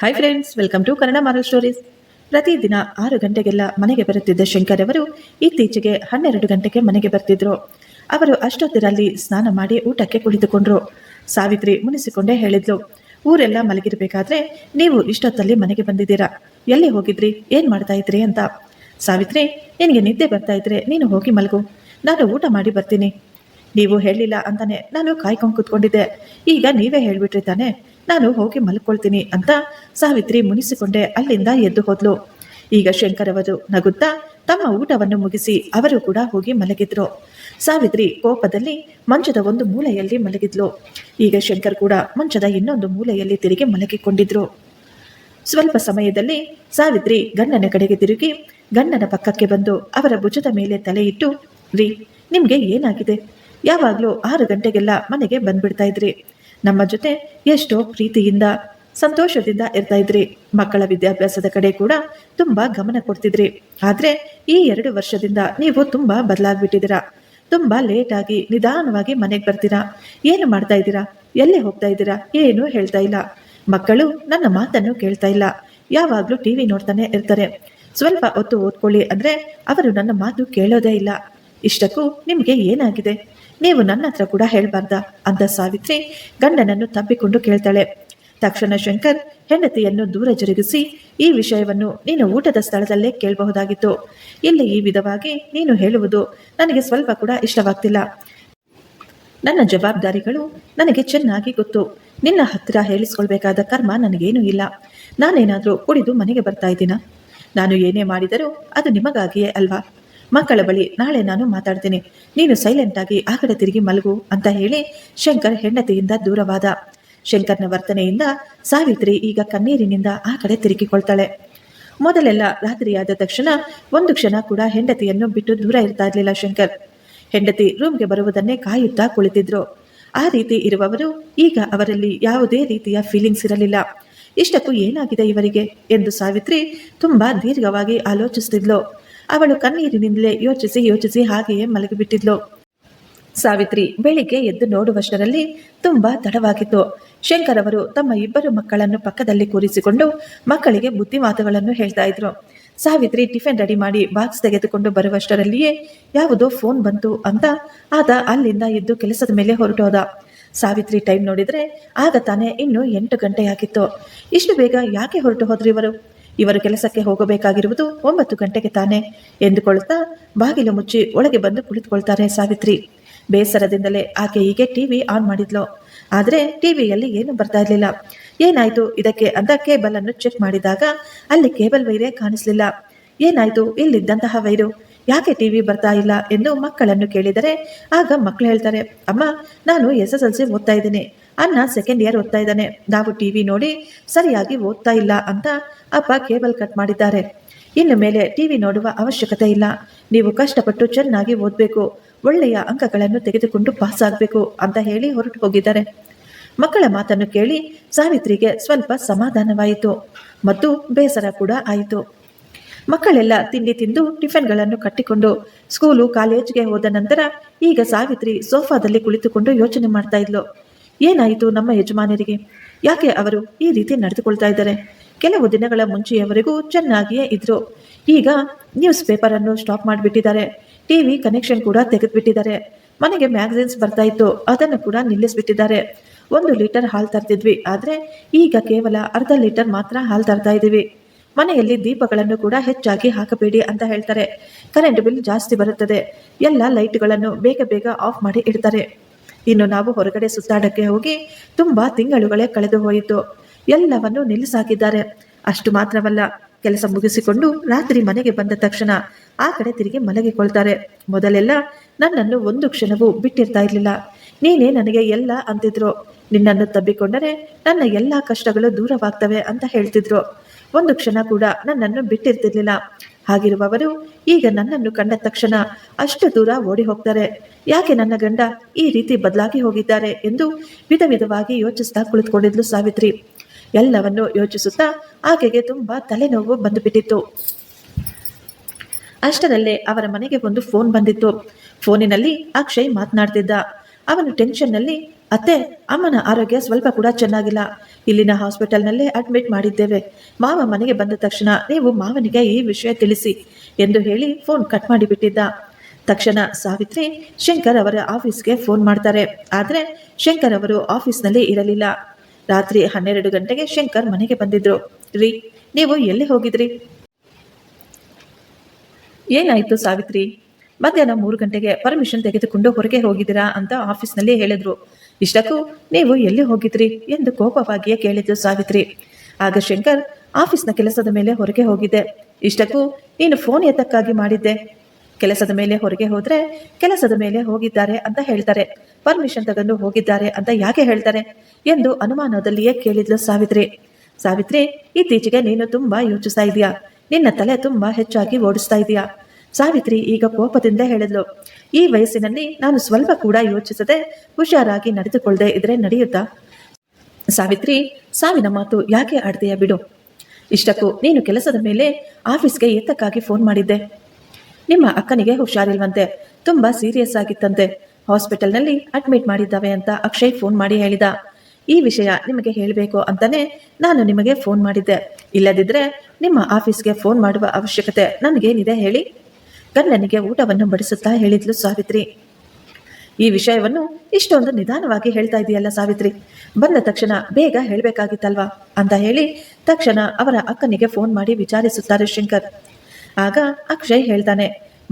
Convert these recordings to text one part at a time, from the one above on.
Hi friends welcome to Kannada moral stories ಪ್ರತಿದಿನ ಆರು ಗಂಟೆಗೆಲ್ಲ ಮನೆಗೆ ಬರುತ್ತಿದ್ದ ಶಂಕರ್ ಅವರು ಇತ್ತೀಚೆಗೆ ಹನ್ನೆರಡು ಗಂಟೆಗೆ ಮನೆಗೆ ಬರ್ತಿದ್ರು. ಅವರು ಅಷ್ಟೊತ್ತಿರಲ್ಲಿ ಸ್ನಾನ ಮಾಡಿ ಊಟಕ್ಕೆ ಕುಳಿತುಕೊಂಡ್ರು. ಸಾವಿತ್ರಿ ಮುನಿಸಿಕೊಂಡೇ ಹೇಳಿದ್ಲು, ಊರೆಲ್ಲ ಮಲಗಿರಬೇಕಾದ್ರೆ ನೀವು ಇಷ್ಟೊತ್ತಲ್ಲಿ ಮನೆಗೆ ಬಂದಿದ್ದೀರಾ? ಎಲ್ಲಿ ಹೋಗಿದ್ರಿ? ಏನ್ ಮಾಡ್ತಾ ಇದ್ರಿ ಅಂತ? ಸಾವಿತ್ರಿ, ನಿನಗೆ ನಿದ್ದೆ ಬರ್ತಾ ಇದ್ರೆ ನೀನು ಹೋಗಿ ಮಲಗು. ನಾನು ಊಟ ಮಾಡಿ ಬರ್ತೀನಿ. ನೀವು ಹೇಳಿಲ್ಲ ಅಂತಾನೆ ನಾನು ಕಾಯ್ಕೊಂಡು ಕೂತ್ಕೊಂಡಿದ್ದೆ. ಈಗ ನೀವೇ ಹೇಳ್ಬಿಟ್ರಿ ತಾನೆ. ನಾನು ಹೋಗಿ ಮಲ್ಕೊಳ್ತೀನಿ ಅಂತ ಸಾವಿತ್ರಿ ಮುನಿಸಿಕೊಂಡೆ ಅಲ್ಲಿಂದ ಎದ್ದು ಹೋದ್ಲು. ಈಗ ಶಂಕರವರು ನಗುತ್ತಾ ತಮ್ಮ ಊಟವನ್ನು ಮುಗಿಸಿ ಅವರು ಕೂಡ ಹೋಗಿ ಮಲಗಿದ್ರು. ಸಾವಿತ್ರಿ ಕೋಪದಲ್ಲಿ ಮಂಚದ ಒಂದು ಮೂಲೆಯಲ್ಲಿ ಮಲಗಿದ್ಲು. ಈಗ ಶಂಕರ್ ಕೂಡ ಮಂಚದ ಇನ್ನೊಂದು ಮೂಲೆಯಲ್ಲಿ ತಿರುಗಿ ಮಲಗಿಕೊಂಡಿದ್ರು. ಸ್ವಲ್ಪ ಸಮಯದಲ್ಲಿ ಸಾವಿತ್ರಿ ಗಂಡನ ಕಡೆಗೆ ತಿರುಗಿ ಗಂಡನ ಪಕ್ಕಕ್ಕೆ ಬಂದು ಅವರ ಭುಜದ ಮೇಲೆ ತಲೆ ಇಟ್ಟು, ರೀ, ನಿಮ್ಗೆ ಏನಾಗಿದೆ? ಯಾವಾಗಲೂ ಆರು ಗಂಟೆಗೆಲ್ಲ ಮನೆಗೆ ಬಂದ್ಬಿಡ್ತಾ ಇದ್ರಿ. ನಮ್ಮ ಜೊತೆ ಎಷ್ಟೋ ಪ್ರೀತಿಯಿಂದ, ಸಂತೋಷದಿಂದ ಇರ್ತಾ ಇದ್ರಿ. ಮಕ್ಕಳ ವಿದ್ಯಾಭ್ಯಾಸದ ಕಡೆ ಕೂಡ ತುಂಬಾ ಗಮನ ಕೊಡ್ತಿದ್ರಿ. ಆದ್ರೆ ಈ ಎರಡು ವರ್ಷದಿಂದ ನೀವು ತುಂಬಾ ಬದಲಾಗ್ಬಿಟ್ಟಿದ್ದೀರಾ. ತುಂಬಾ ಲೇಟ್ ಆಗಿ ನಿಧಾನವಾಗಿ ಮನೆಗೆ ಬರ್ತೀರಾ. ಏನು ಮಾಡ್ತಾ ಇದ್ದೀರಾ? ಎಲ್ಲಿ ಹೋಗ್ತಾ ಇದ್ದೀರಾ? ಏನು ಹೇಳ್ತಾ ಇಲ್ಲ. ಮಕ್ಕಳು ನನ್ನ ಮಾತನ್ನು ಕೇಳ್ತಾ ಇಲ್ಲ. ಯಾವಾಗಲೂ ಟಿವಿ ನೋಡ್ತಾನೆ ಇರ್ತಾರೆ. ಸ್ವಲ್ಪ ಹೊತ್ತು ಓದ್ಕೊಳ್ಳಿ ಅಂದ್ರೆ ಅವರು ನನ್ನ ಮಾತು ಕೇಳೋದೇ ಇಲ್ಲ. ಇಷ್ಟಕ್ಕೂ ನಿಮಗೆ ಏನಾಗಿದೆ? ನೀವು ನನ್ನ ಹತ್ರ ಕೂಡ ಹೇಳಬಾರ್ದ ಅಂತ ಸಾವಿತ್ರಿ ಗಂಡನನ್ನು ತಬ್ಬಿಕೊಂಡು ಕೇಳ್ತಾಳೆ. ತಕ್ಷಣ ಶಂಕರ್ ಹೆಂಡತಿಯನ್ನು ದೂರ ಜರುಗಿಸಿ, ಈ ವಿಷಯವನ್ನು ನೀನು ಊಟದ ಸ್ಥಳದಲ್ಲೇ ಕೇಳಬಹುದಾಗಿತ್ತು. ಇಲ್ಲಿ ಈ ವಿಧವಾಗಿ ನೀನು ಹೇಳುವುದು ನನಗೆ ಸ್ವಲ್ಪ ಕೂಡ ಇಷ್ಟವಾಗ್ತಿಲ್ಲ. ನನ್ನ ಜವಾಬ್ದಾರಿಗಳು ನನಗೆ ಚೆನ್ನಾಗಿ ಗೊತ್ತು. ನಿನ್ನ ಹತ್ತಿರ ಹೇಳಿಸ್ಕೊಳ್ಬೇಕಾದ ಕರ್ಮ ನನಗೇನೂ ಇಲ್ಲ. ನಾನೇನಾದರೂ ಕುಡಿದು ಮನೆಗೆ ಬರ್ತಾ ಇದ್ದೀನ? ನಾನು ಏನೇ ಮಾಡಿದರೂ ಅದು ನಿಮಗಾಗಿಯೇ ಅಲ್ವಾ? ಮಕ್ಕಳ ಬಳಿ ನಾಳೆ ನಾನು ಮಾತಾಡ್ತೀನಿ. ನೀನು ಸೈಲೆಂಟ್ ಆಗಿ ಆ ಕಡೆ ತಿರುಗಿ ಮಲಗು ಅಂತ ಹೇಳಿ ಶಂಕರ್ ಹೆಂಡತಿಯಿಂದ ದೂರವಾದ. ಶಂಕರ್ನ ವರ್ತನೆಯಿಂದ ಸಾವಿತ್ರಿ ಈಗ ಕಣ್ಣೀರಿನಿಂದ ಆ ಕಡೆ ತಿರುಗಿಕೊಳ್ತಾಳೆ. ಮೊದಲೆಲ್ಲ ರಾತ್ರಿಯಾದ ತಕ್ಷಣ ಒಂದು ಕ್ಷಣ ಕೂಡ ಹೆಂಡತಿಯನ್ನು ಬಿಟ್ಟು ದೂರ ಇರ್ತಾ ಇರಲಿಲ್ಲ ಶಂಕರ್. ಹೆಂಡತಿ ರೂಮ್ಗೆ ಬರುವುದನ್ನೇ ಕಾಯುತ್ತಾ ಕುಳಿತಿದ್ರು. ಆ ರೀತಿ ಇರುವವರು ಈಗ ಅವರಲ್ಲಿ ಯಾವುದೇ ರೀತಿಯ ಫೀಲಿಂಗ್ಸ್ ಇರಲಿಲ್ಲ. ಇಷ್ಟಕ್ಕೂ ಏನಾಗಿದೆ ಇವರಿಗೆ ಎಂದು ಸಾವಿತ್ರಿ ತುಂಬಾ ದೀರ್ಘವಾಗಿ ಆಲೋಚಿಸುತ್ತಿದ್ಲು ಅವಳು ಕಣ್ಣೀರಿನಿಂದಲೇ ಯೋಚಿಸಿ ಯೋಚಿಸಿ ಹಾಗೆಯೇ ಮಲಗಿಬಿಟ್ಟಿದ್ಲು. ಸಾವಿತ್ರಿ ಬೆಳಿಗ್ಗೆ ಎದ್ದು ನೋಡುವಷ್ಟರಲ್ಲಿ ತುಂಬಾ ತಡವಾಗಿತ್ತು. ಶಂಕರ್ ಅವರು ತಮ್ಮ ಇಬ್ಬರು ಮಕ್ಕಳನ್ನು ಪಕ್ಕದಲ್ಲಿ ಕೂರಿಸಿಕೊಂಡು ಮಕ್ಕಳಿಗೆ ಬುದ್ಧಿ ಮಾತುಗಳನ್ನು ಹೇಳ್ತಾ ಇದ್ರು. ಸಾವಿತ್ರಿ ಟಿಫಿನ್ ರೆಡಿ ಮಾಡಿ ಬಾಕ್ಸ್ ತೆಗೆದುಕೊಂಡು ಬರುವಷ್ಟರಲ್ಲಿಯೇ ಯಾವುದೋ ಫೋನ್ ಬಂತು ಅಂತ ಆತ ಅಲ್ಲಿಂದ ಎದ್ದು ಕೆಲಸದ ಮೇಲೆ ಹೊರಟೋದ. ಸಾವಿತ್ರಿ ಟೈಮ್ ನೋಡಿದ್ರೆ ಆಗ ತಾನೇ ಇನ್ನು ಎಂಟು ಗಂಟೆಯಾಗಿತ್ತು. ಇಷ್ಟು ಬೇಗ ಯಾಕೆ ಹೊರಟು ಹೋದ್ರು ಇವರು ಕೆಲಸಕ್ಕೆ ಹೋಗಬೇಕಾಗಿರುವುದು ಒಂಬತ್ತು ಗಂಟೆಗೆ ತಾನೆ ಎಂದುಕೊಳ್ಳುತ್ತಾ ಬಾಗಿಲು ಮುಚ್ಚಿ ಒಳಗೆ ಬಂದು ಕುಳಿತುಕೊಳ್ತಾರೆ ಸಾವಿತ್ರಿ. ಬೇಸರದಿಂದಲೇ ಆಕೆ ಹೀಗೆ ಟಿವಿ ಆನ್ ಮಾಡಿದ್ಲು. ಆದರೆ ಟಿವಿಯಲ್ಲಿ ಏನು ಬರ್ತಾ ಇರಲಿಲ್ಲ. ಏನಾಯ್ತು? ಇದಕ್ಕೆ ಅಂತ ಕೇಬಲ್ ಅನ್ನು ಚೆಕ್ ಮಾಡಿದಾಗ ಅಲ್ಲಿ ಕೇಬಲ್ ವೈರೇ ಕಾಣಿಸಲಿಲ್ಲ. ಏನಾಯ್ತು? ಇಲ್ಲಿದ್ದಂತಹ ವೈರು. ಯಾಕೆ ಟಿವಿ ಬರ್ತಾ ಇಲ್ಲ ಎಂದು ಮಕ್ಕಳನ್ನು ಕೇಳಿದರೆ ಆಗ ಮಕ್ಕಳು ಹೇಳ್ತಾರೆ, ಅಮ್ಮ, ನಾನು ಎಸ್ ಎಸ್ ಎಲ್ ಸಿ ಓದ್ತಾ ಇದ್ದೀನಿ. ಅಣ್ಣ ಸೆಕೆಂಡ್ ಇಯರ್ ಓದ್ತಾ ಇದ್ದಾನೆ. ನಾವು ಟಿವಿ ನೋಡಿ ಸರಿಯಾಗಿ ಓದ್ತಾ ಇಲ್ಲ ಅಂತ ಅಪ್ಪ ಕೇಬಲ್ ಕಟ್ ಮಾಡಿದ್ದಾರೆ. ಇನ್ನು ಮೇಲೆ ಟಿವಿ ನೋಡುವ ಅವಶ್ಯಕತೆ ಇಲ್ಲ. ನೀವು ಕಷ್ಟಪಟ್ಟು ಚೆನ್ನಾಗಿ ಓದಬೇಕು. ಒಳ್ಳೆಯ ಅಂಕಗಳನ್ನು ತೆಗೆದುಕೊಂಡು ಪಾಸ್ ಆಗಬೇಕು ಅಂತ ಹೇಳಿ ಹೊರಟು ಹೋಗಿದ್ದಾರೆ. ಮಕ್ಕಳ ಮಾತನ್ನು ಕೇಳಿ ಸಾವಿತ್ರಿಗೆ ಸ್ವಲ್ಪ ಸಮಾಧಾನವಾಯಿತು. ಮತ್ತು ಬೇಸರ ಕೂಡ ಆಯಿತು. ಮಕ್ಕಳೆಲ್ಲ ತಿಂಡಿ ತಿಂದು ಟಿಫನ್ಗಳನ್ನು ಕಟ್ಟಿಕೊಂಡು ಸ್ಕೂಲು ಕಾಲೇಜ್ಗೆ ಹೋದ ನಂತರ ಈಗ ಸಾವಿತ್ರಿ ಸೋಫಾದಲ್ಲಿ ಕುಳಿತುಕೊಂಡು ಯೋಚನೆ ಮಾಡ್ತಾ ಇದ್ಲು. ಏನಾಯಿತು ನಮ್ಮ ಯಜಮಾನರಿಗೆ? ಯಾಕೆ ಅವರು ಈ ರೀತಿ ನಡೆದುಕೊಳ್ತಾ ಇದ್ದಾರೆ? ಕೆಲವು ದಿನಗಳ ಮುಂಚೆಯವರೆಗೂ ಚೆನ್ನಾಗಿಯೇ ಇದ್ರು. ಈಗ ನ್ಯೂಸ್ ಪೇಪರ್ ಅನ್ನು ಸ್ಟಾಪ್ ಮಾಡಿಬಿಟ್ಟಿದ್ದಾರೆ. ಟಿವಿ ಕನೆಕ್ಷನ್ ಕೂಡ ತೆಗೆದುಬಿಟ್ಟಿದ್ದಾರೆ. ಮನೆಗೆ ಮ್ಯಾಗಝಿನ್ಸ್ ಬರ್ತಾ ಇತ್ತು. ಅದನ್ನು ಕೂಡ ನಿಲ್ಲಿಸಿಬಿಟ್ಟಿದ್ದಾರೆ. ಒಂದು ಲೀಟರ್ ಹಾಲು ತರ್ತಿದ್ವಿ ಆದರೆ ಈಗ ಕೇವಲ ಅರ್ಧ ಲೀಟರ್ ಮಾತ್ರ ಹಾಲು ತರ್ತಾ ಇದ್ದೀವಿ ಮನೆಯಲ್ಲಿ ದೀಪಗಳನ್ನು ಕೂಡ ಹೆಚ್ಚಾಗಿ ಹಾಕಬೇಡಿ ಅಂತ ಹೇಳ್ತಾರೆ. ಕರೆಂಟ್ ಬಿಲ್ ಜಾಸ್ತಿ ಬರುತ್ತದೆ. ಎಲ್ಲ ಲೈಟ್ಗಳನ್ನು ಬೇಗ ಬೇಗ ಆಫ್ ಮಾಡಿ ಇಡ್ತಾರೆ. ಇನ್ನು ನಾವು ಹೊರಗಡೆ ಸುತ್ತಾಡಕ್ಕೆ ಹೋಗಿ ತುಂಬಾ ತಿಂಗಳುಗಳೇ ಕಳೆದು ಹೋಯಿತು. ಎಲ್ಲವನ್ನು ನಿಲ್ಲಿಸಾಕಿದ್ದಾರೆ. ಅಷ್ಟು ಮಾತ್ರವಲ್ಲ, ಕೆಲಸ ಮುಗಿಸಿಕೊಂಡು ರಾತ್ರಿ ಮನೆಗೆ ಬಂದ ತಕ್ಷಣ ಆ ಕಡೆ ತಿರುಗಿ ಮಲಗಿಕೊಳ್ತಾರೆ. ಮೊದಲೆಲ್ಲ ನನ್ನನ್ನು ಒಂದು ಕ್ಷಣವೂ ಬಿಟ್ಟಿರ್ತಾ ಇರಲಿಲ್ಲ. ನೀನೇ ನನಗೆ ಎಲ್ಲ ಅಂತಿದ್ರು. ನಿನ್ನನ್ನು ತಬ್ಬಿಕೊಂಡರೆ ನನ್ನ ಎಲ್ಲ ಕಷ್ಟಗಳು ದೂರವಾಗ್ತವೆ ಅಂತ ಹೇಳ್ತಿದ್ರು. ಒಂದು ಕ್ಷಣ ಕೂಡ ನನ್ನನ್ನು ಬಿಟ್ಟಿರ್ತಿರ್ಲಿಲ್ಲ. ಹಾಗಿರುವವರು ಈಗ ನನ್ನನ್ನು ಕಂಡ ತಕ್ಷಣ ಅಷ್ಟು ದೂರ ಓಡಿ ಹೋಗ್ತಾರೆ. ಯಾಕೆ ನನ್ನ ಗಂಡ ಈ ರೀತಿ ಬದಲಾಗಿ ಹೋಗಿದ್ದಾರೆ ಎಂದು ವಿಧ ವಿಧವಾಗಿ ಯೋಚಿಸ್ತಾ ಕುಳಿತುಕೊಂಡಿದ್ಲು ಸಾವಿತ್ರಿ. ಎಲ್ಲವನ್ನು ಯೋಚಿಸುತ್ತಾ ಆಕೆಗೆ ತುಂಬಾ ತಲೆನೋವು ಬಂದುಬಿಟ್ಟಿತ್ತು. ಅಷ್ಟರಲ್ಲೇ ಅವರ ಮನೆಗೆ ಒಂದು ಫೋನ್ ಬಂದಿತ್ತು. ಫೋನಿನಲ್ಲಿ ಅಕ್ಷಯ್ ಮಾತನಾಡ್ತಿದ್ದ. ಅವನು ಟೆನ್ಷನ್ನಲ್ಲಿ ಅತ್ತೆ, ಅಮ್ಮನ ಆರೋಗ್ಯ ಸ್ವಲ್ಪ ಕೂಡ ಚೆನ್ನಾಗಿಲ್ಲ. ಇಲ್ಲಿನ ಹಾಸ್ಪಿಟಲ್ನಲ್ಲೇ ಅಡ್ಮಿಟ್ ಮಾಡಿದ್ದೇವೆ. ಮಾವ ಮನೆಗೆ ಬಂದ ತಕ್ಷಣ ನೀವು ಮಾವನಿಗೆ ಈ ವಿಷಯ ತಿಳಿಸಿ ಎಂದು ಹೇಳಿ ಫೋನ್ ಕಟ್ ಮಾಡಿಬಿಟ್ಟಿದ್ದ. ತಕ್ಷಣ ಸಾವಿತ್ರಿ ಶಂಕರ್ ಅವರ ಆಫೀಸ್ಗೆ ಫೋನ್ ಮಾಡ್ತಾರೆ. ಆದರೆ ಶಂಕರ್ ಅವರು ಆಫೀಸ್ನಲ್ಲಿ ಇರಲಿಲ್ಲ. ರಾತ್ರಿ ಹನ್ನೆರಡು ಗಂಟೆಗೆ ಶಂಕರ್ ಮನೆಗೆ ಬಂದಿದ್ರು. ರೀ, ನೀವು ಎಲ್ಲಿ ಹೋಗಿದ್ರಿ? ಏನಾಯ್ತು ಸಾವಿತ್ರಿ? ಮಧ್ಯಾಹ್ನ ಮೂರು ಗಂಟೆಗೆ ಪರ್ಮಿಷನ್ ತೆಗೆದುಕೊಂಡು ಹೊರಗೆ ಹೋಗಿದ್ದೀರಾ ಅಂತ ಆಫೀಸ್ನಲ್ಲಿ ಹೇಳಿದ್ರು. ಇಷ್ಟಕ್ಕೂ ನೀವು ಎಲ್ಲಿ ಹೋಗಿದ್ರಿ ಎಂದು ಕೋಪವಾಗಿಯೇ ಕೇಳಿದ್ದು ಸಾವಿತ್ರಿ. ಆಗ ಶಂಕರ್ ಆಫೀಸ್ನ ಕೆಲಸದ ಮೇಲೆ ಹೊರಗೆ ಹೋಗಿದ್ದೆ. ಇಷ್ಟಕ್ಕೂ ನೀನು ಫೋನ್ ಎತ್ತಕ್ಕಾಗಿ ಮಾಡಿದ್ದೆ. ಕೆಲಸದ ಮೇಲೆ ಹೊರಗೆ ಹೋದ್ರೆ ಕೆಲಸದ ಮೇಲೆ ಹೋಗಿದ್ದಾರೆ ಅಂತ ಹೇಳ್ತಾರೆ. ಪರ್ಮಿಷನ್ ತಗೊಂಡು ಹೋಗಿದ್ದಾರೆ ಅಂತ ಯಾಕೆ ಹೇಳ್ತಾರೆ ಎಂದು ಅನುಮಾನದಲ್ಲಿಯೇ ಕೇಳಿದ್ಲು ಸಾವಿತ್ರಿ. ಸಾವಿತ್ರಿ, ಇತ್ತೀಚೆಗೆ ನೀನು ತುಂಬಾ ಯೋಚಿಸ್ತಾ ಇದೀಯಾ? ನಿನ್ನ ತಲೆ ತುಂಬಾ ಹೆಚ್ಚಾಗಿ ಓಡಿಸ್ತಾ ಇದೀಯಾ? ಸಾವಿತ್ರಿ ಈಗ ಕೋಪದಿಂದ ಹೇಳಿದ್ಲು, ಈ ವಯಸ್ಸಿನಲ್ಲಿ ನಾನು ಸ್ವಲ್ಪ ಕೂಡ ಯೋಚಿಸದೆ ಹುಷಾರಾಗಿ ನಡೆದುಕೊಳ್ಳದೆ ಇದ್ರೆ ನಡೆಯುತ್ತಾ? ಸಾವಿತ್ರಿ, ಸಾವಿನ ಮಾತು ಯಾಕೆ ಆಡ್ತೀಯ ಬಿಡು. ಇಷ್ಟಕ್ಕೂ ನೀನು ಕೆಲಸದ ಮೇಲೆ ಆಫೀಸ್ಗೆ ಎತ್ತಕ್ಕಾಗಿ ಫೋನ್ ಮಾಡಿದ್ದೆ. ನಿಮ್ಮ ಅಕ್ಕನಿಗೆ ಹುಷಾರಿಲ್ವಂತೆ, ತುಂಬಾ ಸೀರಿಯಸ್ ಆಗಿತ್ತಂತೆ. ಹಾಸ್ಪಿಟಲ್ನಲ್ಲಿ ಅಡ್ಮಿಟ್ ಮಾಡಿದ್ದಾವೆ ಅಂತ ಅಕ್ಷಯ್ ಫೋನ್ ಮಾಡಿ ಹೇಳಿದ. ಈ ವಿಷಯ ನಿಮಗೆ ಹೇಳಬೇಕು ಅಂತಾನೆ ನಾನು ನಿಮಗೆ ಫೋನ್ ಮಾಡಿದ್ದೆ. ಇಲ್ಲದಿದ್ರೆ ನಿಮ್ಮ ಆಫೀಸ್ಗೆ ಫೋನ್ ಮಾಡುವ ಅವಶ್ಯಕತೆ ನನಗೇನಿದೆ ಹೇಳಿ? ಗಂಡನಿಗೆ ಊಟವನ್ನು ಬಡಿಸುತ್ತಾ ಹೇಳಿದ್ಲು ಸಾವಿತ್ರಿ. ಈ ವಿಷಯವನ್ನು ಇಷ್ಟೊಂದು ನಿಧಾನವಾಗಿ ಹೇಳ್ತಾ ಇದೆಯಲ್ಲ ಸಾವಿತ್ರಿ. ಬಂದ ತಕ್ಷಣ ಬೇಗ ಹೇಳಬೇಕಾಗಿತ್ತಲ್ವಾ ಅಂತ ಹೇಳಿ ತಕ್ಷಣ ಅವರ ಅಕ್ಕನಿಗೆ ಫೋನ್ ಮಾಡಿ ವಿಚಾರಿಸುತ್ತಾರೆ ಶಂಕರ್. ಆಗ ಅಕ್ಷಯ್ ಹೇಳ್ತಾನೆ,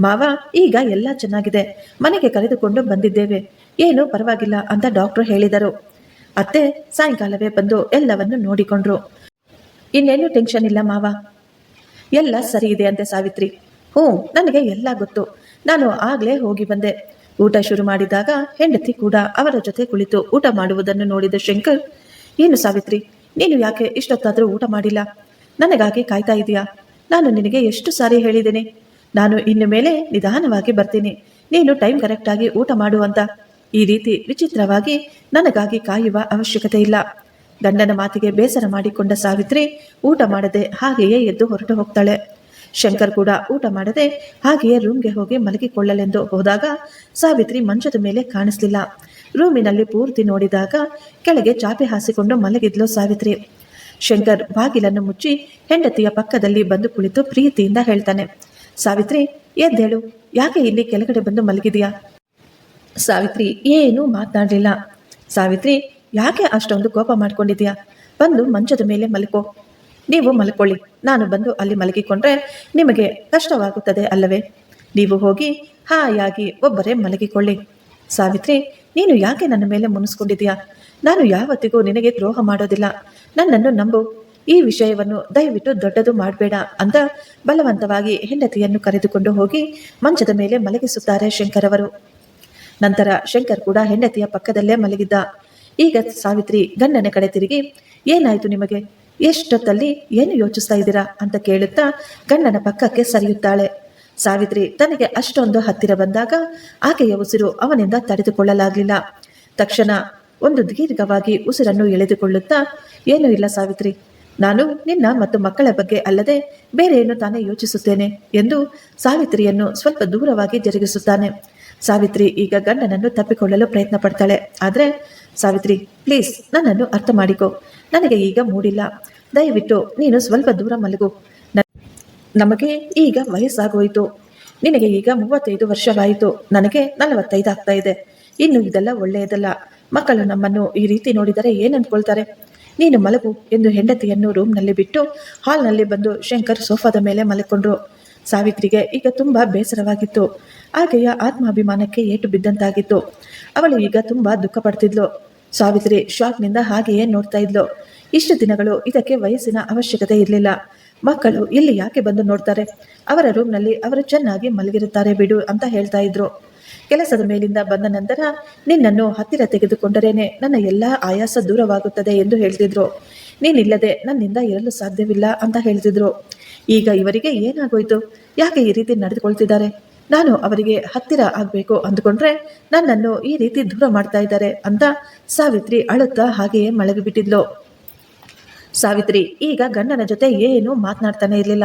ಮಾವ, ಈಗ ಎಲ್ಲ ಚೆನ್ನಾಗಿದೆ. ಮನೆಗೆ ಕರೆದುಕೊಂಡು ಬಂದಿದ್ದೇವೆ. ಏನು ಪರವಾಗಿಲ್ಲ ಅಂತ ಡಾಕ್ಟರ್ ಹೇಳಿದರು. ಅತ್ತೆ ಸಾಯಂಕಾಲವೇ ಬಂದು ಎಲ್ಲವನ್ನು ನೋಡಿಕೊಂಡ್ರು. ಇನ್ನೇನು ಟೆನ್ಷನ್ ಇಲ್ಲ ಮಾವ. ಎಲ್ಲ ಸರಿ ಇದೆ ಅಂತೆ ಸಾವಿತ್ರಿ. ಹ್ಞೂ, ನನಗೆ ಎಲ್ಲ ಗೊತ್ತು. ನಾನು ಆಗಲೇ ಹೋಗಿ ಬಂದೆ. ಊಟ ಶುರು ಮಾಡಿದಾಗ ಹೆಂಡತಿ ಕೂಡ ಅವರ ಜೊತೆ ಕುಳಿತು ಊಟ ಮಾಡುವುದನ್ನು ನೋಡಿದ ಶಂಕರ್, ಏನು ಸಾವಿತ್ರಿ, ನೀನು ಯಾಕೆ ಇಷ್ಟೊತ್ತಾದರೂ ಊಟ ಮಾಡಿಲ್ಲ? ನನಗಾಗಿ ಕಾಯ್ತಾ ಇದೆಯಾ? ನಾನು ನಿನಗೆ ಎಷ್ಟು ಸಾರಿ ಹೇಳಿದ್ದೇನೆ. ನಾನು ಇನ್ನು ಮೇಲೆ ನಿಧಾನವಾಗಿ ಬರ್ತೀನಿ. ನೀನು ಟೈಮ್ ಕರೆಕ್ಟಾಗಿ ಊಟ ಮಾಡು ಅಂತ. ಈ ರೀತಿ ವಿಚಿತ್ರವಾಗಿ ನನಗಾಗಿ ಕಾಯುವ ಅವಶ್ಯಕತೆ ಇಲ್ಲ. ಗಂಡನ ಮಾತಿಗೆ ಬೇಸರ ಮಾಡಿಕೊಂಡ ಸಾವಿತ್ರಿ ಊಟ ಮಾಡದೆ ಹಾಗೆಯೇ ಎದ್ದು ಹೊರಟು ಹೋಗ್ತಾಳೆ. ಶಂಕರ್ ಕೂಡ ಊಟ ಮಾಡದೆ ಹಾಗೆಯೇ ರೂಮ್ಗೆ ಹೋಗಿ ಮಲಗಿಕೊಳ್ಳಲೆಂದು ಹೋದಾಗ ಸಾವಿತ್ರಿ ಮಂಚದ ಮೇಲೆ ಕಾಣಿಸ್ಲಿಲ್ಲ. ರೂಮಿನಲ್ಲಿ ಪೂರ್ತಿ ನೋಡಿದಾಗ ಕೆಳಗೆ ಚಾಪೆ ಹಾಸಿಕೊಂಡು ಮಲಗಿದ್ಲು ಸಾವಿತ್ರಿ. ಶಂಕರ್ ಬಾಗಿಲನ್ನು ಮುಚ್ಚಿ ಹೆಂಡತಿಯ ಪಕ್ಕದಲ್ಲಿ ಬಂದು ಕುಳಿತು ಪ್ರೀತಿಯಿಂದ ಹೇಳ್ತಾನೆ, ಸಾವಿತ್ರಿ, ಎದ್ದೇಳು. ಯಾಕೆ ಇಲ್ಲಿ ಕೆಳಗಡೆ ಬಂದು ಮಲಗಿದೆಯಾ? ಸಾವಿತ್ರಿ, ಏನೂ ಮಾತನಾಡಲಿಲ್ಲ. ಸಾವಿತ್ರಿ, ಯಾಕೆ ಅಷ್ಟೊಂದು ಕೋಪ ಮಾಡ್ಕೊಂಡಿದ್ಯಾ? ಬಂದು ಮಂಚದ ಮೇಲೆ ಮಲ್ಕೋ ನೀವು ಮಲ್ಕೊಳ್ಳಿ. ನಾನು ಬಂದು ಅಲ್ಲಿ ಮಲಗಿಕೊಂಡ್ರೆ ನಿಮಗೆ ಕಷ್ಟವಾಗುತ್ತದೆ ಅಲ್ಲವೇ? ನೀವು ಹೋಗಿ ಹಾಯಾಗಿ ಒಬ್ಬರೇ ಮಲಗಿಕೊಳ್ಳಿ. ಸಾವಿತ್ರಿ, ನೀನು ಯಾಕೆ ನನ್ನ ಮೇಲೆ ಮುನಿಸ್ಕೊಂಡಿದ್ಯಾ ನಾನು ಯಾವತ್ತಿಗೂ ನಿನಗೆ ದ್ರೋಹ ಮಾಡೋದಿಲ್ಲ. ನನ್ನನ್ನು ನಂಬು. ಈ ವಿಷಯವನ್ನು ದಯವಿಟ್ಟು ದೊಡ್ಡದು ಮಾಡಬೇಡ ಅಂತ ಬಲವಂತವಾಗಿ ಹೆಂಡತಿಯನ್ನು ಕರೆದುಕೊಂಡು ಹೋಗಿ ಮಂಚದ ಮೇಲೆ ಮಲಗಿಸುತ್ತಾರೆ ಶಂಕರ್ ಅವರು. ನಂತರ ಶಂಕರ್ ಕೂಡ ಹೆಂಡತಿಯ ಪಕ್ಕದಲ್ಲೇ ಮಲಗಿದ್ದ. ಈಗ ಸಾವಿತ್ರಿ ಗಂಡನ ಕಡೆ ತಿರುಗಿ, ಏನಾಯಿತು ನಿಮಗೆ? ಎಷ್ಟೊತ್ತಲ್ಲಿ ಏನು ಯೋಚಿಸ್ತಾ ಇದ್ದೀರಾ ಅಂತ ಕೇಳುತ್ತಾ ಗಂಡನ ಪಕ್ಕಕ್ಕೆ ಸರಿಯುತ್ತಾಳೆ. ಸಾವಿತ್ರಿ ತನಗೆ ಅಷ್ಟೊಂದು ಹತ್ತಿರ ಬಂದಾಗ ಆಕೆಯ ಉಸಿರು ಅವನಿಂದ ತಡೆದುಕೊಳ್ಳಲಾಗಲಿಲ್ಲ. ತಕ್ಷಣ ಒಂದು ದೀರ್ಘವಾಗಿ ಉಸಿರನ್ನು ಎಳೆದುಕೊಳ್ಳುತ್ತಾ, ಏನೂ ಇಲ್ಲ ಸಾವಿತ್ರಿ, ನಾನು ನಿನ್ನ ಮತ್ತು ಮಕ್ಕಳ ಬಗ್ಗೆ ಅಲ್ಲದೆ ಬೇರೆಯನ್ನು ತಾನೇ ಯೋಚಿಸುತ್ತೇನೆ ಎಂದು ಸಾವಿತ್ರಿಯನ್ನು ಸ್ವಲ್ಪ ದೂರವಾಗಿ ಜರುಗಿಸುತ್ತಾನೆ. ಸಾವಿತ್ರಿ ಈಗ ಗಂಡನನ್ನು ತಪ್ಪಿಕೊಳ್ಳಲು ಪ್ರಯತ್ನ ಪಡ್ತಾಳೆ ಆದರೆ, ಸಾವಿತ್ರಿ, ಪ್ಲೀಸ್ ನನ್ನನ್ನು ಅರ್ಥ ಮಾಡಿಕೊ. ನನಗೆ ಈಗ ಮೂಡಿಲ್ಲ. ದಯವಿಟ್ಟು ನೀನು ಸ್ವಲ್ಪ ದೂರ ಮಲಗು. ನಮಗೆ ಈಗ ವಯಸ್ಸಾಗೋಯಿತು. ನಿನಗೆ ಈಗ ಮೂವತ್ತೈದು ವರ್ಷವಾಯಿತು. ನನಗೆ ನಲವತ್ತೈದು ಆಗ್ತಾ ಇದೆ. ಇನ್ನು ಇದೆಲ್ಲ ಒಳ್ಳೆಯದಲ್ಲ. ಮಕ್ಕಳು ನಮ್ಮನ್ನು ಈ ರೀತಿ ನೋಡಿದರೆ ಏನು ಅಂದ್ಕೊಳ್ತಾರೆ ನೀನು ಮಲಗು ಎಂದು ಹೆಂಡತಿಯನ್ನು ರೂಮ್ನಲ್ಲಿ ಬಿಟ್ಟು ಹಾಲ್ನಲ್ಲಿ ಬಂದು ಶಂಕರ್ ಸೋಫಾದ ಮೇಲೆ ಮಲಕೊಂಡ್ರು ಸಾವಿತ್ರಿಗೆ ಈಗ ತುಂಬ ಬೇಸರವಾಗಿತ್ತು. ಆಕೆಯ ಆತ್ಮಾಭಿಮಾನಕ್ಕೆ ಏಟು ಬಿದ್ದಂತಾಗಿತ್ತು. ಅವಳು ಈಗ ತುಂಬ ದುಃಖ ಪಡ್ತಿದ್ಲು ಸಾವಿತ್ರಿ ಶಾಕ್ನಿಂದ ಹಾಗೆಯೇ ನೋಡ್ತಾ ಇದ್ಲು. ಇಷ್ಟು ದಿನಗಳು ಇದಕ್ಕೆ ವಯಸ್ಸಿನ ಅವಶ್ಯಕತೆ ಇರಲಿಲ್ಲ. ಮಕ್ಕಳು ಇಲ್ಲಿ ಯಾಕೆ ಬಂದು ನೋಡ್ತಾರೆ? ಅವರ ರೂಮ್ನಲ್ಲಿ ಅವರು ಚೆನ್ನಾಗಿ ಮಲಗಿರುತ್ತಾರೆ ಬಿಡು ಅಂತ ಹೇಳ್ತಾ ಇದ್ರು. ಕೆಲಸದ ಮೇಲಿಂದ ಬಂದ ನಂತರ, ನಿನ್ನನ್ನು ಹತ್ತಿರ ತೆಗೆದುಕೊಂಡರೇನೆ ನನ್ನ ಎಲ್ಲ ಆಯಾಸ ದೂರವಾಗುತ್ತದೆ ಎಂದು ಹೇಳ್ತಿದ್ರು. ನೀನಿಲ್ಲದೆ ನನ್ನಿಂದ ಇರಲು ಸಾಧ್ಯವಿಲ್ಲ ಅಂತ ಹೇಳ್ತಿದ್ರು. ಈಗ ಇವರಿಗೆ ಏನಾಗೋಯ್ತು? ಯಾಕೆ ಈ ರೀತಿ ನಡೆದುಕೊಳ್ತಿದ್ದಾರೆ? ನಾನು ಅವರಿಗೆ ಹತ್ತಿರ ಆಗಬೇಕು ಅಂದುಕೊಂಡ್ರೆ ನನ್ನನ್ನು ಈ ರೀತಿ ದೂರ ಮಾಡ್ತಾ ಇದ್ದಾರೆ ಅಂತ ಸಾವಿತ್ರಿ ಅಳುತ್ತಾ ಹಾಗೆಯೇ ಮಲಗಿಬಿಟ್ಟಿದ್ಲು. ಸಾವಿತ್ರಿ, ಈಗ ಗಂಡನ ಜೊತೆ ಏನು ಮಾತನಾಡ್ತಾನೆ ಇರಲಿಲ್ಲ.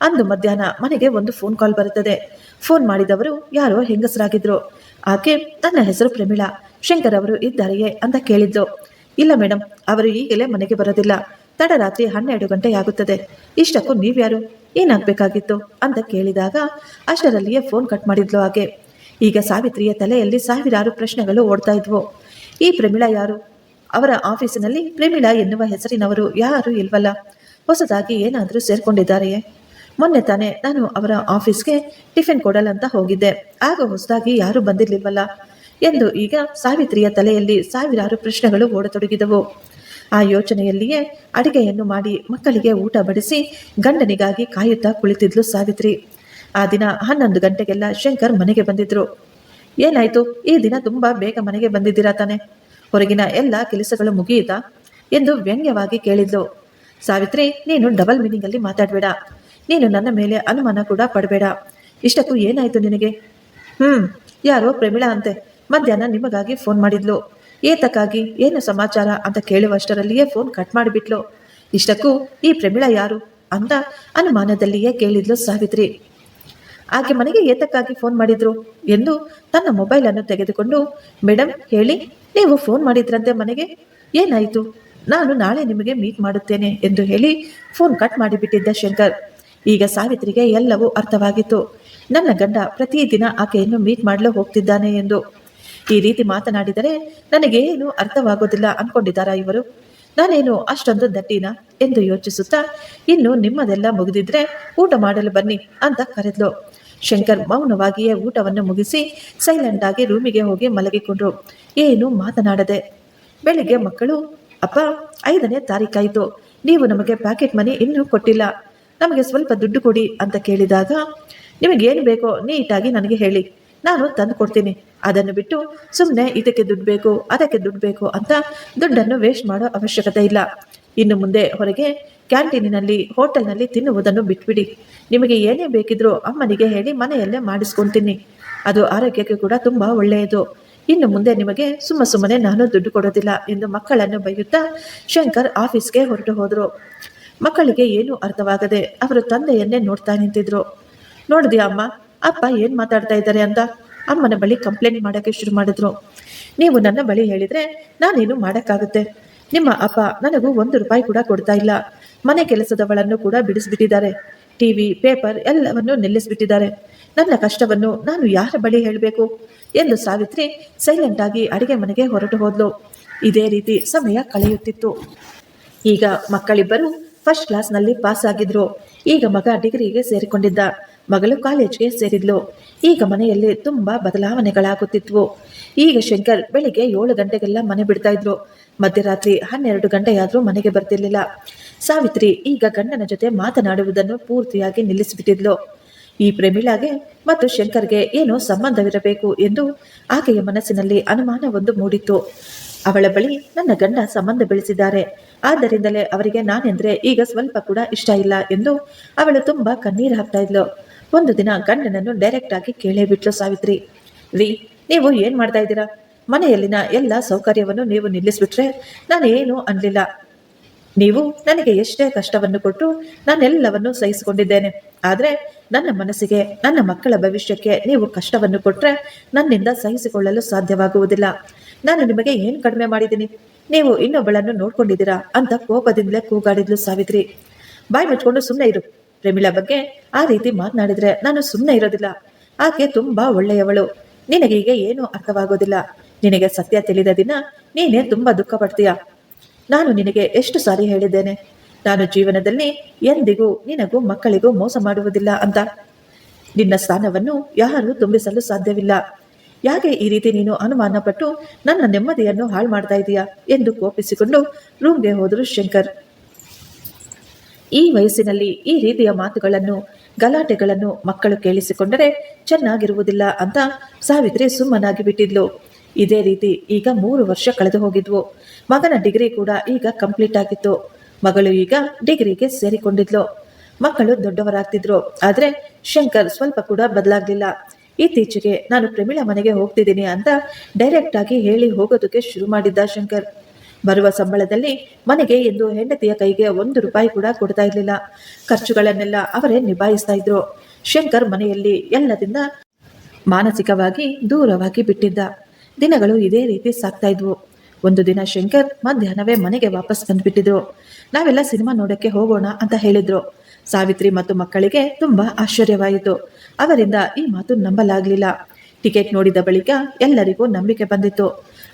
ಅಂದು ಮಧ್ಯಾಹ್ನ ಮನೆಗೆ ಒಂದು ಫೋನ್ ಕಾಲ್ ಬರುತ್ತದೆ. ಫೋನ್ ಮಾಡಿದವರು ಯಾರೋ ಹೆಂಗಸರಾಗಿದ್ರು. ಆಕೆ, ತನ್ನ ಹೆಸರು ಪ್ರಮೀಳಾ, ಶಂಕರ್ ಅವರು ಇದ್ದಾರೆಯೇ ಅಂತ ಕೇಳಿದ್ದು. ಇಲ್ಲ ಮೇಡಮ್ ಅವರು ಈಗಲೇ ಮನೆಗೆ ಬರೋದಿಲ್ಲ. ತಡರಾತ್ರಿ ಹನ್ನೆರಡು ಗಂಟೆಯಾಗುತ್ತದೆ. ಇಷ್ಟಕ್ಕೂ ನೀವ್ಯಾರು? ಏನಾಗಬೇಕಾಗಿತ್ತು? ಅಂತ ಕೇಳಿದಾಗ ಅಷ್ಟರಲ್ಲಿಯೇ ಫೋನ್ ಕಟ್ ಮಾಡಿದ್ಲು ಹಾಗೆ ಈಗ ಸಾವಿತ್ರಿಯ ತಲೆಯಲ್ಲಿ ಸಾವಿರಾರು ಪ್ರಶ್ನೆಗಳು ಓಡ್ತಾ ಇದ್ವು. ಈ ಪ್ರಮೀಳಾ ಯಾರು? ಅವರ ಆಫೀಸಿನಲ್ಲಿ ಪ್ರಮೀಳಾ ಎನ್ನುವ ಹೆಸರಿನವರು ಯಾರು ಇಲ್ವಲ್ಲ. ಹೊಸದಾಗಿ ಏನಾದರೂ ಸೇರ್ಕೊಂಡಿದ್ದಾರೆಯೇ? ಮೊನ್ನೆ ತಾನೇ ನಾನು ಅವರ ಆಫೀಸ್ಗೆ ಟಿಫಿನ್ ಕೊಡಲಂತ ಹೋಗಿದ್ದೆ. ಆಗ ಹೊಸದಾಗಿ ಯಾರೂ ಬಂದಿರಲಿಲ್ವಲ್ಲ? ಎಂದು ಈಗ ಸಾವಿತ್ರಿಯ ತಲೆಯಲ್ಲಿ ಸಾವಿರಾರು ಪ್ರಶ್ನೆಗಳು ಓಡತೊಡಗಿದವು. ಆ ಯೋಚನೆಯಲ್ಲಿಯೇ ಅಡಿಗೆಯನ್ನು ಮಾಡಿ ಮಕ್ಕಳಿಗೆ ಊಟ ಬಡಿಸಿ ಗಂಡನಿಗಾಗಿ ಕಾಯುತ್ತಾ ಕುಳಿತಿದ್ಲು ಸಾವಿತ್ರಿ. ಆ ದಿನ ಹನ್ನೊಂದು ಗಂಟೆಗೆಲ್ಲ ಶಂಕರ್ ಮನೆಗೆ ಬಂದಿದ್ರು. ಏನಾಯ್ತು? ಈ ದಿನ ತುಂಬಾ ಬೇಗ ಮನೆಗೆ ಬಂದಿದ್ದೀರಾ ತಾನೆ? ಹೊರಗಿನ ಎಲ್ಲ ಕೆಲಸಗಳು ಮುಗಿಯಿತಾ ಎಂದು ವ್ಯಂಗ್ಯವಾಗಿ ಕೇಳಿದ್ಲು. ಸಾವಿತ್ರಿ, ನೀನು ಡಬಲ್ ಮೀನಿಂಗ್ ಅಲ್ಲಿ ಮಾತಾಡಬೇಡ. ನೀನು ನನ್ನ ಮೇಲೆ ಅನುಮಾನ ಕೂಡ ಪಡಬೇಡ. ಇಷ್ಟಕ್ಕೂ ಏನಾಯ್ತು ನಿನಗೆ? ಹ್ಮ್, ಯಾರೋ ಪ್ರಮಿಳಾ ಅಂತೆ ಮಧ್ಯಾಹ್ನ ನಿಮಗಾಗಿ ಫೋನ್ ಮಾಡಿದ್ಲು. ಏತಕ್ಕಾಗಿ? ಏನು ಸಮಾಚಾರ? ಅಂತ ಕೇಳುವಷ್ಟರಲ್ಲಿಯೇ ಫೋನ್ ಕಟ್ ಮಾಡಿಬಿಟ್ಲು. ಇಷ್ಟಕ್ಕೂ ಈ ಪ್ರಮಿಳಾ ಯಾರು? ಅಂತ ಅನುಮಾನದಲ್ಲಿಯೇ ಕೇಳಿದ್ಲು ಸಾವಿತ್ರಿ. ಆಕೆ ಮನೆಗೆ ಏತಕ್ಕಾಗಿ ಫೋನ್ ಮಾಡಿದ್ರು ಎಂದು ತನ್ನ ಮೊಬೈಲ್ ಅನ್ನು ತೆಗೆದುಕೊಂಡು ಮೇಡಮ್ ಹೇಳಿ, ನೀವು ಫೋನ್ ಮಾಡಿದ್ರಂತೆ ಮನೆಗೆ? ಏನಾಯಿತು? ನಾನು ನಾಳೆ ನಿಮಗೆ ಮೀಟ್ ಮಾಡುತ್ತೇನೆ ಎಂದು ಹೇಳಿ ಫೋನ್ ಕಟ್ ಮಾಡಿಬಿಟ್ಟಿದ್ದ ಶಂಕರ್. ಈಗ ಸಾವಿತ್ರಿಗೆ ಎಲ್ಲವೂ ಅರ್ಥವಾಗಿತ್ತು. ನನ್ನ ಗಂಡ ಪ್ರತಿದಿನ ಆಕೆಯನ್ನು ಮೀಟ್ ಮಾಡಲು ಹೋಗ್ತಿದ್ದಾನೆ ಎಂದು. ಈ ರೀತಿ ಮಾತನಾಡಿದರೆ ನನಗೇನು ಅರ್ಥವಾಗೋದಿಲ್ಲ ಅನ್ಕೊಂಡಿದ್ದಾರಾ ಇವರು? ನಾನೇನು ಅಷ್ಟೊಂದು ದಟ್ಟಿನ ಎಂದು ಯೋಚಿಸುತ್ತಾ, ಇನ್ನು ನಿಮ್ಮದೆಲ್ಲ ಮುಗಿದಿದ್ರೆ ಊಟ ಮಾಡಲು ಬನ್ನಿ ಅಂತ ಕರೆದ್ಲು. ಶಂಕರ್ ಮೌನವಾಗಿಯೇ ಊಟವನ್ನು ಮುಗಿಸಿ ಸೈಲೆಂಟ್ ಆಗಿ ರೂಮಿಗೆ ಹೋಗಿ ಮಲಗಿಕೊಂಡ್ರು. ಏನು ಮಾತನಾಡದೆ. ಬೆಳಿಗ್ಗೆ ಮಕ್ಕಳು, ಅಪ್ಪ, ಐದನೇ ತಾರೀಕಾಯಿತು ನೀವು ನಮಗೆ ಪ್ಯಾಕೆಟ್ ಮನಿ ಇನ್ನೂ ಕೊಟ್ಟಿಲ್ಲ. ನಮಗೆ ಸ್ವಲ್ಪ ದುಡ್ಡು ಕೊಡಿ ಅಂತ ಕೇಳಿದಾಗ, ನಿಮಗೇನು ಬೇಕೋ ನೀಟಾಗಿ ನನಗೆ ಹೇಳಿ. ನಾನು ತಂದು ಕೊಡ್ತೀನಿ. ಅದನ್ನು ಬಿಟ್ಟು ಸುಮ್ಮನೆ ಇದಕ್ಕೆ ದುಡ್ಡು ಬೇಕು, ಅದಕ್ಕೆ ದುಡ್ಡು ಬೇಕು ಅಂತ ದುಡ್ಡನ್ನು ವೇಸ್ಟ್ ಮಾಡೋ ಅವಶ್ಯಕತೆ ಇಲ್ಲ. ಇನ್ನು ಮುಂದೆ ಹೊರಗೆ ಕ್ಯಾಂಟೀನಿನಲ್ಲಿ, ಹೋಟೆಲ್ನಲ್ಲಿ ತಿನ್ನುವುದನ್ನು ಬಿಟ್ಬಿಡಿ. ನಿಮಗೆ ಏನೇ ಬೇಕಿದ್ರೂ ಅಮ್ಮನಿಗೆ ಹೇಳಿ ಮನೆಯಲ್ಲೇ ಮಾಡಿಸ್ಕೊಂತೀನಿ. ಅದು ಆರೋಗ್ಯಕ್ಕೆ ಕೂಡ ತುಂಬ ಒಳ್ಳೆಯದು. ಇನ್ನು ಮುಂದೆ ನಿಮಗೆ ಸುಮ್ಮ ಸುಮ್ಮನೆ ನಾನು ದುಡ್ಡು ಕೊಡೋದಿಲ್ಲ ಎಂದು ಮಕ್ಕಳನ್ನು ಬೈಯುತ್ತಾ ಶಂಕರ್ ಆಫೀಸ್ಗೆ ಹೊರಟು ಹೋದರು. ಮಕ್ಕಳಿಗೆ ಏನೂ ಅರ್ಥವಾಗದೆ ಅವರು ತಂದೆಯನ್ನೇ ನೋಡ್ತಾ ನಿಂತಿದ್ರು. ನೋಡಿದ್ಯಾ ಅಮ್ಮ, ಅಪ್ಪ ಏನು ಮಾತಾಡ್ತಾ ಇದ್ದಾರೆ ಅಂತ? ಅಮ್ಮನ ಬಳಿ ಕಂಪ್ಲೇಂಟ್ ಮಾಡೋಕ್ಕೆ ಶುರು ಮಾಡಿದ್ರು. ನೀವು ನನ್ನ ಬಳಿ ಹೇಳಿದರೆ ನಾನೇನು ಮಾಡೋಕ್ಕಾಗುತ್ತೆ? ನಿಮ್ಮ ಅಪ್ಪ ನನಗೂ ಒಂದು ರೂಪಾಯಿ ಕೂಡ ಕೊಡ್ತಾ ಇಲ್ಲ. ಮನೆ ಕೆಲಸದವಳನ್ನು ಕೂಡ ಬಿಡಿಸ್ಬಿಟ್ಟಿದ್ದಾರೆ. ಟಿವಿ ಪೇಪರ್ ಎಲ್ಲವನ್ನು ನಿಲ್ಲಿಸಿಬಿಟ್ಟಿದ್ದಾರೆ. ನನ್ನ ಕಷ್ಟವನ್ನು ನಾನು ಯಾರ ಬಳಿ ಹೇಳಬೇಕು? ಎಂದು ಸಾವಿತ್ರಿ ಸೈಲೆಂಟ್ ಆಗಿ ಅಡಿಗೆ ಮನೆಗೆ ಹೊರಟು ಹೋದ್ಲು. ಇದೇ ರೀತಿ ಸಮಯ ಕಳೆಯುತ್ತಿತ್ತು. ಈಗ ಮಕ್ಕಳಿಬ್ಬರು ಫಸ್ಟ್ ಕ್ಲಾಸ್ನಲ್ಲಿ ಪಾಸ್ ಆಗಿದ್ರು. ಈಗ ಮಗ ಡಿಗ್ರಿಗೆ ಸೇರಿಕೊಂಡಿದ್ದ. ಮಗಳು ಕಾಲೇಜ್ಗೆ ಸೇರಿದ್ಲು. ಈಗ ಮನೆಯಲ್ಲಿ ತುಂಬಾ ಬದಲಾವಣೆಗಳಾಗುತ್ತಿದ್ವು. ಈಗ ಶಂಕರ್ ಬೆಳಿಗ್ಗೆ ಏಳು ಗಂಟೆಗೆಲ್ಲ ಮನೆ ಬಿಡ್ತಾ ಇದ್ರು ಮಧ್ಯರಾತ್ರಿ ಹನ್ನೆರಡು ಗಂಟೆಯಾದರೂ ಮನೆಗೆ ಬರ್ತಿರ್ಲಿಲ್ಲ. ಸಾವಿತ್ರಿ ಈಗ ಗಂಡನ ಜೊತೆ ಮಾತನಾಡುವುದನ್ನು ಪೂರ್ತಿಯಾಗಿ ನಿಲ್ಲಿಸಿಬಿಟ್ಟಿದ್ಲು. ಈ ಪ್ರೇಮಿಳಾಗೆ ಮತ್ತು ಶಂಕರ್ಗೆ ಏನೋ ಸಂಬಂಧವಿರಬೇಕು ಎಂದು ಆಕೆಯ ಮನಸ್ಸಿನಲ್ಲಿ ಅನುಮಾನವೊಂದು ಮೂಡಿತ್ತು. ಅವಳ ಬಳಿ ನನ್ನ ಗಂಡ ಸಂಬಂಧ ಬೆಳೆಸಿದ್ದಾರೆ. ಆದ್ದರಿಂದಲೇ ಅವರಿಗೆ ನಾನೆಂದ್ರೆ ಈಗ ಸ್ವಲ್ಪ ಕೂಡ ಇಷ್ಟ ಇಲ್ಲ ಎಂದು ಅವಳು ತುಂಬಾ ಕಣ್ಣೀರು ಹಾಕ್ತಾ ಇದ್ಲು. ಒಂದು ದಿನ ಗಂಡನನ್ನು ಡೈರೆಕ್ಟ್ ಆಗಿ ಕೇಳೇ ಬಿಟ್ಲು ಸಾವಿತ್ರಿ. ವಿ ನೀವು ಏನು ಮಾಡ್ತಾ ಇದ್ದೀರಾ? ಮನೆಯಲ್ಲಿನ ಎಲ್ಲ ಸೌಕರ್ಯವನ್ನು ನೀವು ನಿಲ್ಲಿಸ್ಬಿಟ್ರೆ ಏನು ಅನ್ಲಿಲ್ಲ. ನೀವು ನನಗೆ ಎಷ್ಟೇ ಕಷ್ಟವನ್ನು ಕೊಟ್ಟು ನಾನೆಲ್ಲವನ್ನು ಸಹಿಸಿಕೊಂಡಿದ್ದೇನೆ. ಆದರೆ ನನ್ನ ಮನಸ್ಸಿಗೆ, ನನ್ನ ಮಕ್ಕಳ ಭವಿಷ್ಯಕ್ಕೆ ನೀವು ಕಷ್ಟವನ್ನು ಕೊಟ್ಟರೆ ನನ್ನಿಂದ ಸಹಿಸಿಕೊಳ್ಳಲು ಸಾಧ್ಯವಾಗುವುದಿಲ್ಲ. ನಾನು ನಿಮಗೆ ಏನು ಕಡಿಮೆ ಮಾಡಿದ್ದೀನಿ? ನೀವು ಇನ್ನೊಬ್ಬಳನ್ನು ನೋಡ್ಕೊಂಡಿದ್ದೀರಾ? ಅಂತ ಕೋಪದಿಂದಲೇ ಕೂಗಾಡಿದ್ಲು ಸಾವಿತ್ರಿ. ಬಾಯಿ ಮುಚ್ಕೊಂಡು ಸುಮ್ಮನೆ ಇರು. ಪ್ರೇಮಿಳಾ ಬಗ್ಗೆ ಆ ರೀತಿ ಮಾತನಾಡಿದ್ರೆ ನಾನು ಸುಮ್ಮನೆ ಇರೋದಿಲ್ಲ. ಆಕೆ ತುಂಬಾ ಒಳ್ಳೆಯವಳು. ನಿನಗೀಗ ಏನೂ ಅರ್ಥವಾಗೋದಿಲ್ಲ. ನಿನಗೆ ಸತ್ಯ ತಿಳಿದ ದಿನ ನೀನೇ ತುಂಬಾ ದುಃಖ ಪಡ್ತೀಯ. ನಾನು ನಿನಗೆ ಎಷ್ಟು ಸಾರಿ ಹೇಳಿದ್ದೇನೆ. ನಾನು ಜೀವನದಲ್ಲಿ ಎಂದಿಗೂ ನಿನಗೂ ಮಕ್ಕಳಿಗೂ ಮೋಸ ಮಾಡುವುದಿಲ್ಲ ಅಂತ. ನಿನ್ನ ಸ್ಥಾನವನ್ನು ಯಾರೂ ತುಂಬಿಸಲು ಸಾಧ್ಯವಿಲ್ಲ. ಯಾಕೆ ಈ ರೀತಿ ನೀನು ಅನುಮಾನ ಪಟ್ಟು ನನ್ನ ನೆಮ್ಮದಿಯನ್ನು ಹಾಳು ಮಾಡ್ತಾ ಇದೀಯಾ ಎಂದು ಕೋಪಿಸಿಕೊಂಡು ರೂಮ್ಗೆ ಹೋದರು ಶಂಕರ್. ಈ ವಯಸ್ಸಿನಲ್ಲಿ ಈ ರೀತಿಯ ಮಾತುಗಳನ್ನು, ಗಲಾಟೆಗಳನ್ನು ಮಕ್ಕಳು ಕೇಳಿಸಿಕೊಂಡರೆ ಚೆನ್ನಾಗಿರುವುದಿಲ್ಲ ಅಂತ ಸಾವಿತ್ರಿ ಸುಮ್ಮನಾಗಿ ಬಿಟ್ಟಿದ್ಲು. ಇದೇ ರೀತಿ ಈಗ ಮೂರು ವರ್ಷ ಕಳೆದು ಹೋಗಿದ್ವು. ಮಗನ ಡಿಗ್ರಿ ಕೂಡ ಈಗ ಕಂಪ್ಲೀಟ್ ಆಗಿತ್ತು. ಮಗಳು ಈಗ ಡಿಗ್ರಿಗೆ ಸೇರಿಕೊಂಡಿದ್ಲು. ಮಕ್ಕಳು ದೊಡ್ಡವರಾಗ್ತಿದ್ರು, ಆದ್ರೆ ಶಂಕರ್ ಸ್ವಲ್ಪ ಕೂಡ ಬದಲಾಗ್ಲಿಲ್ಲ. ಇತ್ತೀಚೆಗೆ ನಾನು ಪ್ರಮೀಳಾ ಮನೆಗೆ ಹೋಗ್ತಿದ್ದೀನಿ ಅಂತ ಡೈರೆಕ್ಟ್ ಆಗಿ ಹೇಳಿ ಹೋಗೋದಕ್ಕೆ ಶುರು ಮಾಡಿದ್ದ ಶಂಕರ್. ಬರುವ ಸಂಬಳದಲ್ಲಿ ಮನೆಗೆ ಎಂದು ಹೆಂಡತಿಯ ಕೈಗೆ ಒಂದು ರೂಪಾಯಿ ಕೂಡ ಕೊಡ್ತಾ ಇರಲಿಲ್ಲ. ಖರ್ಚುಗಳನ್ನೆಲ್ಲ ಅವರೇ ನಿಭಾಯಿಸ್ತಾ ಇದ್ರು. ಶಂಕರ್ ಮನೆಯಲ್ಲಿ ಎಲ್ಲದಿಂದ ಮಾನಸಿಕವಾಗಿ ದೂರವಾಗಿ ಬಿಟ್ಟಿದ್ದ. ದಿನಗಳು ಇದೇ ರೀತಿ ಸಾಕ್ತಾ ಇದ್ವು. ಒಂದು ದಿನ ಶಂಕರ್ ಮಧ್ಯಾಹ್ನವೇ ಮನೆಗೆ ವಾಪಸ್ ಬಂದ್ಬಿಟ್ಟಿದ್ರು. ನಾವೆಲ್ಲ ಸಿನಿಮಾ ನೋಡಕ್ಕೆ ಹೋಗೋಣ ಅಂತ ಹೇಳಿದ್ರು. ಸಾವಿತ್ರಿ ಮತ್ತು ಮಕ್ಕಳಿಗೆ ತುಂಬಾ ಆಶ್ಚರ್ಯವಾಯಿತು. ಅವರಿಂದ ಈ ಮಾತು ನಂಬಲಾಗ್ಲಿಲ್ಲ. ಟಿಕೆಟ್ ನೋಡಿದ ಬಳಿಕ ಎಲ್ಲರಿಗೂ ನಂಬಿಕೆ ಬಂದಿತ್ತು.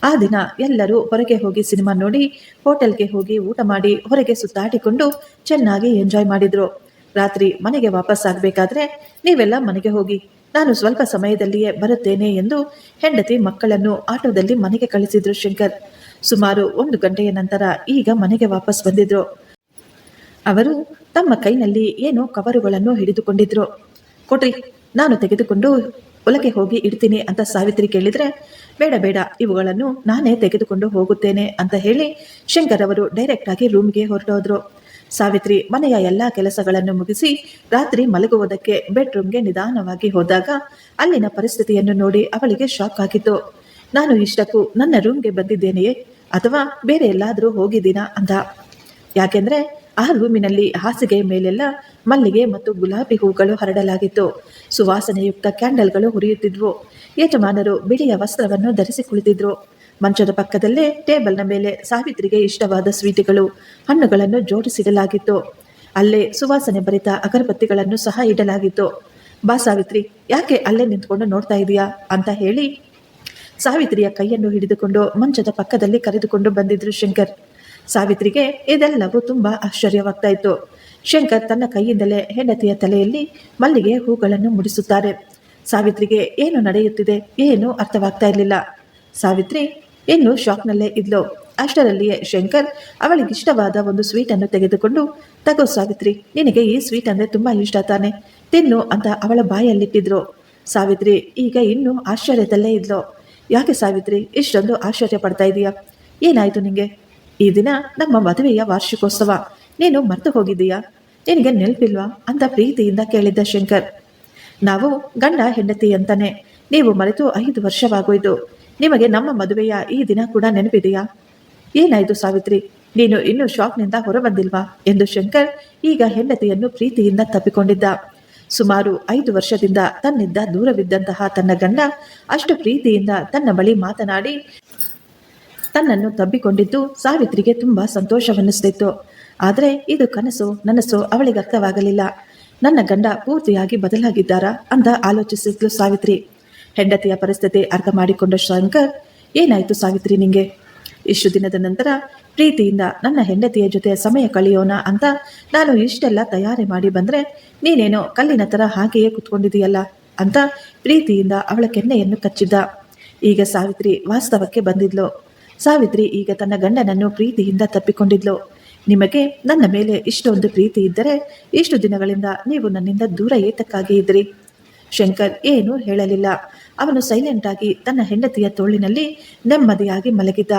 ಆ ದಿನ ಎಲ್ಲರೂ ಹೊರಗೆ ಹೋಗಿ ಸಿನಿಮಾ ನೋಡಿ ಹೋಟೆಲ್ಗೆ ಹೋಗಿ ಊಟ ಮಾಡಿ ಹೊರಗೆ ಸುತ್ತಾಡಿಕೊಂಡು ಚೆನ್ನಾಗಿ ಎಂಜಾಯ್ ಮಾಡಿದ್ರು. ರಾತ್ರಿ ಮನೆಗೆ ವಾಪಸ್ ಆಗ್ಬೇಕಾದ್ರೆ ನೀವೆಲ್ಲ ಮನೆಗೆ ಹೋಗಿ, ನಾನು ಸ್ವಲ್ಪ ಸಮಯದಲ್ಲಿಯೇ ಬರುತ್ತೇನೆ ಎಂದು ಹೆಂಡತಿ ಮಕ್ಕಳನ್ನು ಆಟೋದಲ್ಲಿ ಮನೆಗೆ ಕಳಿಸಿದ್ರು ಶಂಕರ್. ಸುಮಾರು ಒಂದು ಗಂಟೆಯ ನಂತರ ಈಗ ಮನೆಗೆ ವಾಪಸ್ ಬಂದಿದ್ರು. ಅವರು ತಮ್ಮ ಕೈನಲ್ಲಿ ಏನೋ ಕವರುಗಳನ್ನು ಹಿಡಿದುಕೊಂಡಿದ್ರು. ಕೊಟ್ರಿ ನಾನು ತೆಗೆದುಕೊಂಡು ಹೊಲಕ್ಕೆ ಹೋಗಿ ಇಡ್ತೀನಿ ಅಂತ ಸಾವಿತ್ರಿ ಕೇಳಿದ್ರೆ, ಬೇಡ ಬೇಡ, ಇವುಗಳನ್ನು ನಾನೇ ತೆಗೆದುಕೊಂಡು ಹೋಗುತ್ತೇನೆ ಅಂತ ಹೇಳಿ ಶಂಕರ್ ಅವರು ಡೈರೆಕ್ಟ್ ಆಗಿ ರೂಮ್ಗೆ ಹೊರಟೋದ್ರು. ಸಾವಿತ್ರಿ ಮನೆಯ ಎಲ್ಲಾ ಕೆಲಸಗಳನ್ನು ಮುಗಿಸಿ ರಾತ್ರಿ ಮಲಗುವುದಕ್ಕೆ ಬೆಡ್ರೂಮ್ಗೆ ನಿಧಾನವಾಗಿ ಹೋದಾಗ ಅಲ್ಲಿನ ಪರಿಸ್ಥಿತಿಯನ್ನು ನೋಡಿ ಅವಳಿಗೆ ಶಾಕ್ ಆಗಿತ್ತು. ನಾನು ಇಷ್ಟಕ್ಕೂ ನನ್ನ ರೂಮ್ಗೆ ಬಂದಿದ್ದೇನೆಯೇ ಅಥವಾ ಬೇರೆ ಎಲ್ಲಾದರೂ ಹೋಗಿದ್ದೀನಾ ಅಂತ ಯಾಕೆಂದ್ರೆ ಆ ರೂಮಿನಲ್ಲಿ ಹಾಸಿಗೆ ಮೇಲೆಲ್ಲ ಮಲ್ಲಿಗೆ ಮತ್ತು ಗುಲಾಬಿ ಹೂಗಳು ಹರಡಲಾಗಿತ್ತು. ಸುವಾಸನೆಯುಕ್ತ ಕ್ಯಾಂಡಲ್ಗಳು ಹುರಿಯುತ್ತಿದ್ವು ಯಜಮಾನರು ಬಿಳಿಯ ವಸ್ತ್ರವನ್ನು ಧರಿಸಿ ಕುಳಿತಿದ್ರು. ಮಂಚದ ಪಕ್ಕದಲ್ಲೇ ಟೇಬಲ್ನ ಮೇಲೆ ಸಾವಿತ್ರಿಗೆ ಇಷ್ಟವಾದ ಸ್ವೀಟುಗಳು, ಹಣ್ಣುಗಳನ್ನು ಜೋಡಿಸಿಡಲಾಗಿತ್ತು. ಅಲ್ಲೇ ಸುವಾಸನೆ ಭರಿತ ಅಗರಬತ್ತಿಗಳನ್ನು ಸಹ ಇಡಲಾಗಿತ್ತು. ಬಾ ಸಾವಿತ್ರಿ, ಯಾಕೆ ಅಲ್ಲೇ ನಿಂತ್ಕೊಂಡು ನೋಡ್ತಾ ಇದೀಯಾ? ಅಂತ ಹೇಳಿ ಸಾವಿತ್ರಿಯ ಕೈಯನ್ನು ಹಿಡಿದುಕೊಂಡು ಮಂಚದ ಪಕ್ಕದಲ್ಲಿ ಕರೆದುಕೊಂಡು ಬಂದಿದ್ರು ಶಂಕರ್. ಸಾವಿತ್ರಿಗೆ ಇದೆಲ್ಲವೂ ತುಂಬ ಆಶ್ಚರ್ಯವಾಗ್ತಾ ಇತ್ತು ಶಂಕರ್ ತನ್ನ ಕೈಯಿಂದಲೇ ಹೆಂಡತಿಯ ತಲೆಯಲ್ಲಿ ಮಲ್ಲಿಗೆ ಹೂಗಳನ್ನು ಮುಡಿಸುತ್ತಾರೆ. ಸಾವಿತ್ರಿಗೆ ಏನು ನಡೆಯುತ್ತಿದೆ ಏನು ಅರ್ಥವಾಗ್ತಾ ಇರಲಿಲ್ಲ ಸಾವಿತ್ರಿ ಇನ್ನು ಶಾಕ್ನಲ್ಲೇ ಇದ್ಲು. ಅಷ್ಟರಲ್ಲಿಯೇ ಶಂಕರ್ ಅವಳಿಗಿಷ್ಟವಾದ ಒಂದು ಸ್ವೀಟನ್ನು ತೆಗೆದುಕೊಂಡು, ತಗೋ ಸಾವಿತ್ರಿ, ನಿನಗೆ ಈ ಸ್ವೀಟ್ ಅಂದ್ರೆ ತುಂಬಾ ಇಷ್ಟ ತಾನೆ, ತಿನ್ನು ಅಂತ ಅವಳ ಬಾಯಲ್ಲಿಟ್ಟಿದ್ರು. ಸಾವಿತ್ರಿ ಈಗ ಇನ್ನೂ ಆಶ್ಚರ್ಯದಲ್ಲೇ ಇದ್ಲು. ಯಾಕೆ ಸಾವಿತ್ರಿ, ಇಷ್ಟೊಂದು ಆಶ್ಚರ್ಯ ಪಡ್ತಾ ಇದೀಯಾ? ಏನಾಯ್ತು ನಿಂಗೆ? ಈ ದಿನ ನಮ್ಮ ಮದುವೆಯ ವಾರ್ಷಿಕೋತ್ಸವ. ನೀನು ಮರೆತು ಹೋಗಿದ್ದೀಯಾ? ನಿನಗೆ ನೆನಪಿಲ್ವಾ? ಅಂತ ಪ್ರೀತಿಯಿಂದ ಕೇಳಿದ್ದ ಶಂಕರ್. ನಾವು ಗಂಡ ಹೆಂಡತಿ ಅಂತಾನೆ. ನೀವು ಮರೆತು ಐದು ವರ್ಷವಾಗೋಯ್ತು. ನಿಮಗೆ ನಮ್ಮ ಮದುವೆಯ ಈ ದಿನ ಕೂಡ ನೆನಪಿದೆಯಾ? ಏನಾಯ್ತು ಸಾವಿತ್ರಿ? ನೀನು ಇನ್ನೂ ಶಾಕ್ನಿಂದ ಹೊರಬಂದಿಲ್ವಾ? ಎಂದು ಶಂಕರ್ ಈಗ ಹೆಂಡತಿಯನ್ನು ಪ್ರೀತಿಯಿಂದ ತಪ್ಪಿಕೊಂಡಿದ್ದ. ಸುಮಾರು ಐದು ವರ್ಷದಿಂದ ತನ್ನಿಂದ ದೂರವಿದ್ದಂತಹ ತನ್ನ ಗಂಡ ಅಷ್ಟು ಪ್ರೀತಿಯಿಂದ ತನ್ನ ಬಳಿ ಮಾತನಾಡಿ ತನ್ನನ್ನು ತಬ್ಬಿಕೊಂಡಿದ್ದು ಸಾವಿತ್ರಿಗೆ ತುಂಬಾ ಸಂತೋಷವೆನ್ನಿಸ್ತಿತ್ತು ಆದರೆ ಇದು ಕನಸು, ನನಸು ಅವಳಿಗೆ ಅರ್ಥವಾಗಲಿಲ್ಲ. ನನ್ನ ಗಂಡ ಪೂರ್ತಿಯಾಗಿ ಬದಲಾಗಿದ್ದಾರಾ ಅಂತ ಆಲೋಚಿಸಿದ್ಲು ಸಾವಿತ್ರಿ. ಹೆಂಡತಿಯ ಪರಿಸ್ಥಿತಿ ಅರ್ಥ ಮಾಡಿಕೊಂಡ ಶಂಕರ್, ಏನಾಯ್ತು ಸಾವಿತ್ರಿ ನಿಂಗೆ? ಇಷ್ಟು ದಿನದ ನಂತರ ಪ್ರೀತಿಯಿಂದ ನನ್ನ ಹೆಂಡತಿಯ ಜೊತೆ ಸಮಯ ಕಳೆಯೋಣ ಅಂತ ನಾನು ಇಷ್ಟೆಲ್ಲ ತಯಾರಿ ಮಾಡಿ ಬಂದ್ರೆ ನೀನೇನೋ ಕಲ್ಲಿನ ತರ ಹಾಗೆಯೇ ಕುತ್ಕೊಂಡಿದೀಯಲ್ಲ ಅಂತ ಪ್ರೀತಿಯಿಂದ ಅವಳ ಕೆನ್ನೆಯನ್ನು ಕಚ್ಚಿದ್ದ ಈಗ ಸಾವಿತ್ರಿ ವಾಸ್ತವಕ್ಕೆ ಬಂದಿದ್ಲು. ಸಾವಿತ್ರಿ ಈಗ ತನ್ನ ಗಂಡನನ್ನು ಪ್ರೀತಿಯಿಂದ ತಪ್ಪಿಕೊಂಡಿದ್ಲು. ನಿಮಗೆ ನನ್ನ ಮೇಲೆ ಇಷ್ಟೊಂದು ಪ್ರೀತಿ ಇದ್ದರೆ ಇಷ್ಟು ದಿನಗಳಿಂದ ನೀವು ನನ್ನಿಂದ ದೂರ ಏತಕ್ಕಾಗಿ ಇದ್ರಿ? ಶಂಕರ್ ಏನೂ ಹೇಳಲಿಲ್ಲ. ಅವನು ಸೈಲೆಂಟ್ ಆಗಿ ತನ್ನ ಹೆಂಡತಿಯ ತೋಳಿನಲ್ಲಿ ನೆಮ್ಮದಿಯಾಗಿ ಮಲಗಿದ್ದ.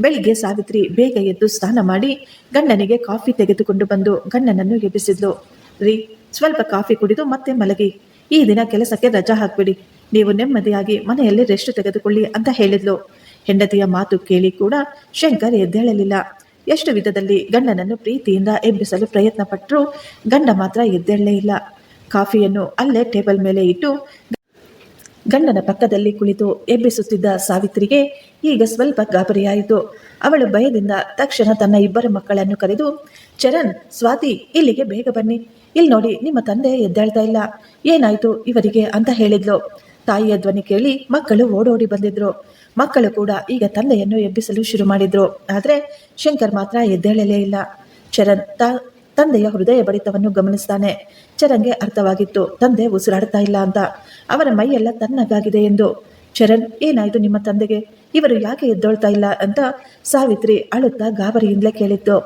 ಬೆಳಿಗ್ಗೆ ಸಾವಿತ್ರಿ ಬೇಗ ಎದ್ದು ಸ್ನಾನ ಮಾಡಿ ಗಂಡನಿಗೆ ಕಾಫಿ ತೆಗೆದುಕೊಂಡು ಬಂದು ಗಂಡನನ್ನು ಎಬ್ಬಿಸಿದ್ಲು. ರೀ, ಸ್ವಲ್ಪ ಕಾಫಿ ಕುಡಿದು ಮತ್ತೆ ಮಲಗಿ. ಈ ದಿನ ಕೆಲಸಕ್ಕೆ ರಜಾ ಹಾಕ್ಬಿಡಿ. ನೀವು ನೆಮ್ಮದಿಯಾಗಿ ಮನೆಯಲ್ಲಿ ರೆಸ್ಟ್ ತೆಗೆದುಕೊಳ್ಳಿ ಅಂತ ಹೇಳಿದ್ಲು. ಹೆಂಡತಿಯ ಮಾತು ಕೇಳಿ ಕೂಡ ಶಂಕರ್ ಎದ್ದೇಳಲಿಲ್ಲ. ಎಷ್ಟು ವಿಧದಲ್ಲಿ ಗಂಡನನ್ನು ಪ್ರೀತಿಯಿಂದ ಎಬ್ಬಿಸಲು ಪ್ರಯತ್ನ ಪಟ್ಟರೂ ಗಂಡ ಮಾತ್ರ ಎದ್ದೇಳಲೇ ಇಲ್ಲ. ಕಾಫಿಯನ್ನು ಅಲ್ಲೇ ಟೇಬಲ್ ಮೇಲೆ ಇಟ್ಟು ಗಂಡನ ಪಕ್ಕದಲ್ಲಿ ಕುಳಿತು ಎಬ್ಬಿಸುತ್ತಿದ್ದ ಸಾವಿತ್ರಿಗೆ ಈಗ ಸ್ವಲ್ಪ ಗಾಬರಿಯಾಯಿತು. ಅವಳು ಭಯದಿಂದ ತಕ್ಷಣ ತನ್ನ ಇಬ್ಬರು ಮಕ್ಕಳನ್ನು ಕರೆದು, ಚರಣ್, ಸ್ವಾತಿ, ಇಲ್ಲಿಗೆ ಬೇಗ ಬನ್ನಿ. ಇಲ್ಲಿ ನೋಡಿ ನಿಮ್ಮ ತಂದೆ ಎದ್ದೇಳ್ತಾ ಇಲ್ಲ. ಏನಾಯ್ತು ಇವರಿಗೆ? ಅಂತ ಹೇಳಿದ್ಲು. ತಾಯಿಯ ಧ್ವನಿ ಕೇಳಿ ಮಕ್ಕಳು ಓಡೋಡಿ ಬಂದಿದ್ರು. ಮಕ್ಕಳು ಕೂಡ ಈಗ ತಂದೆಯನ್ನು ಎಬ್ಬಿಸಲು ಶುರು ಮಾಡಿದ್ರು. ಆದರೆ ಶಂಕರ್ ಮಾತ್ರ ಎದ್ದೇಳಲೇ ಇಲ್ಲ. ಚರಣ್ ತಂದೆಯ ಹೃದಯ ಬಡಿತವನ್ನು ಗಮನಿಸ್ತಾನೆ. ಚರಣ್ಗೆ ಅರ್ಥವಾಗಿತ್ತು, ತಂದೆ ಉಸಿರಾಡ್ತಾ ಇಲ್ಲ ಅಂತ. ಅವರ ಮೈಯೆಲ್ಲ ತನ್ನಗಾಗಿದೆ ಎಂದು. ಚರಣ್, ಏನಾಯ್ತು ನಿಮ್ಮ ತಂದೆಗೆ? ಇವರು ಯಾಕೆ ಎದ್ದೊಳ್ತಾ ಇಲ್ಲ ಅಂತ ಸಾವಿತ್ರಿ ಅಳುತ್ತಾ ಗಾಬರಿಯಿಂದಲೇ ಕೇಳಿತ್ತು.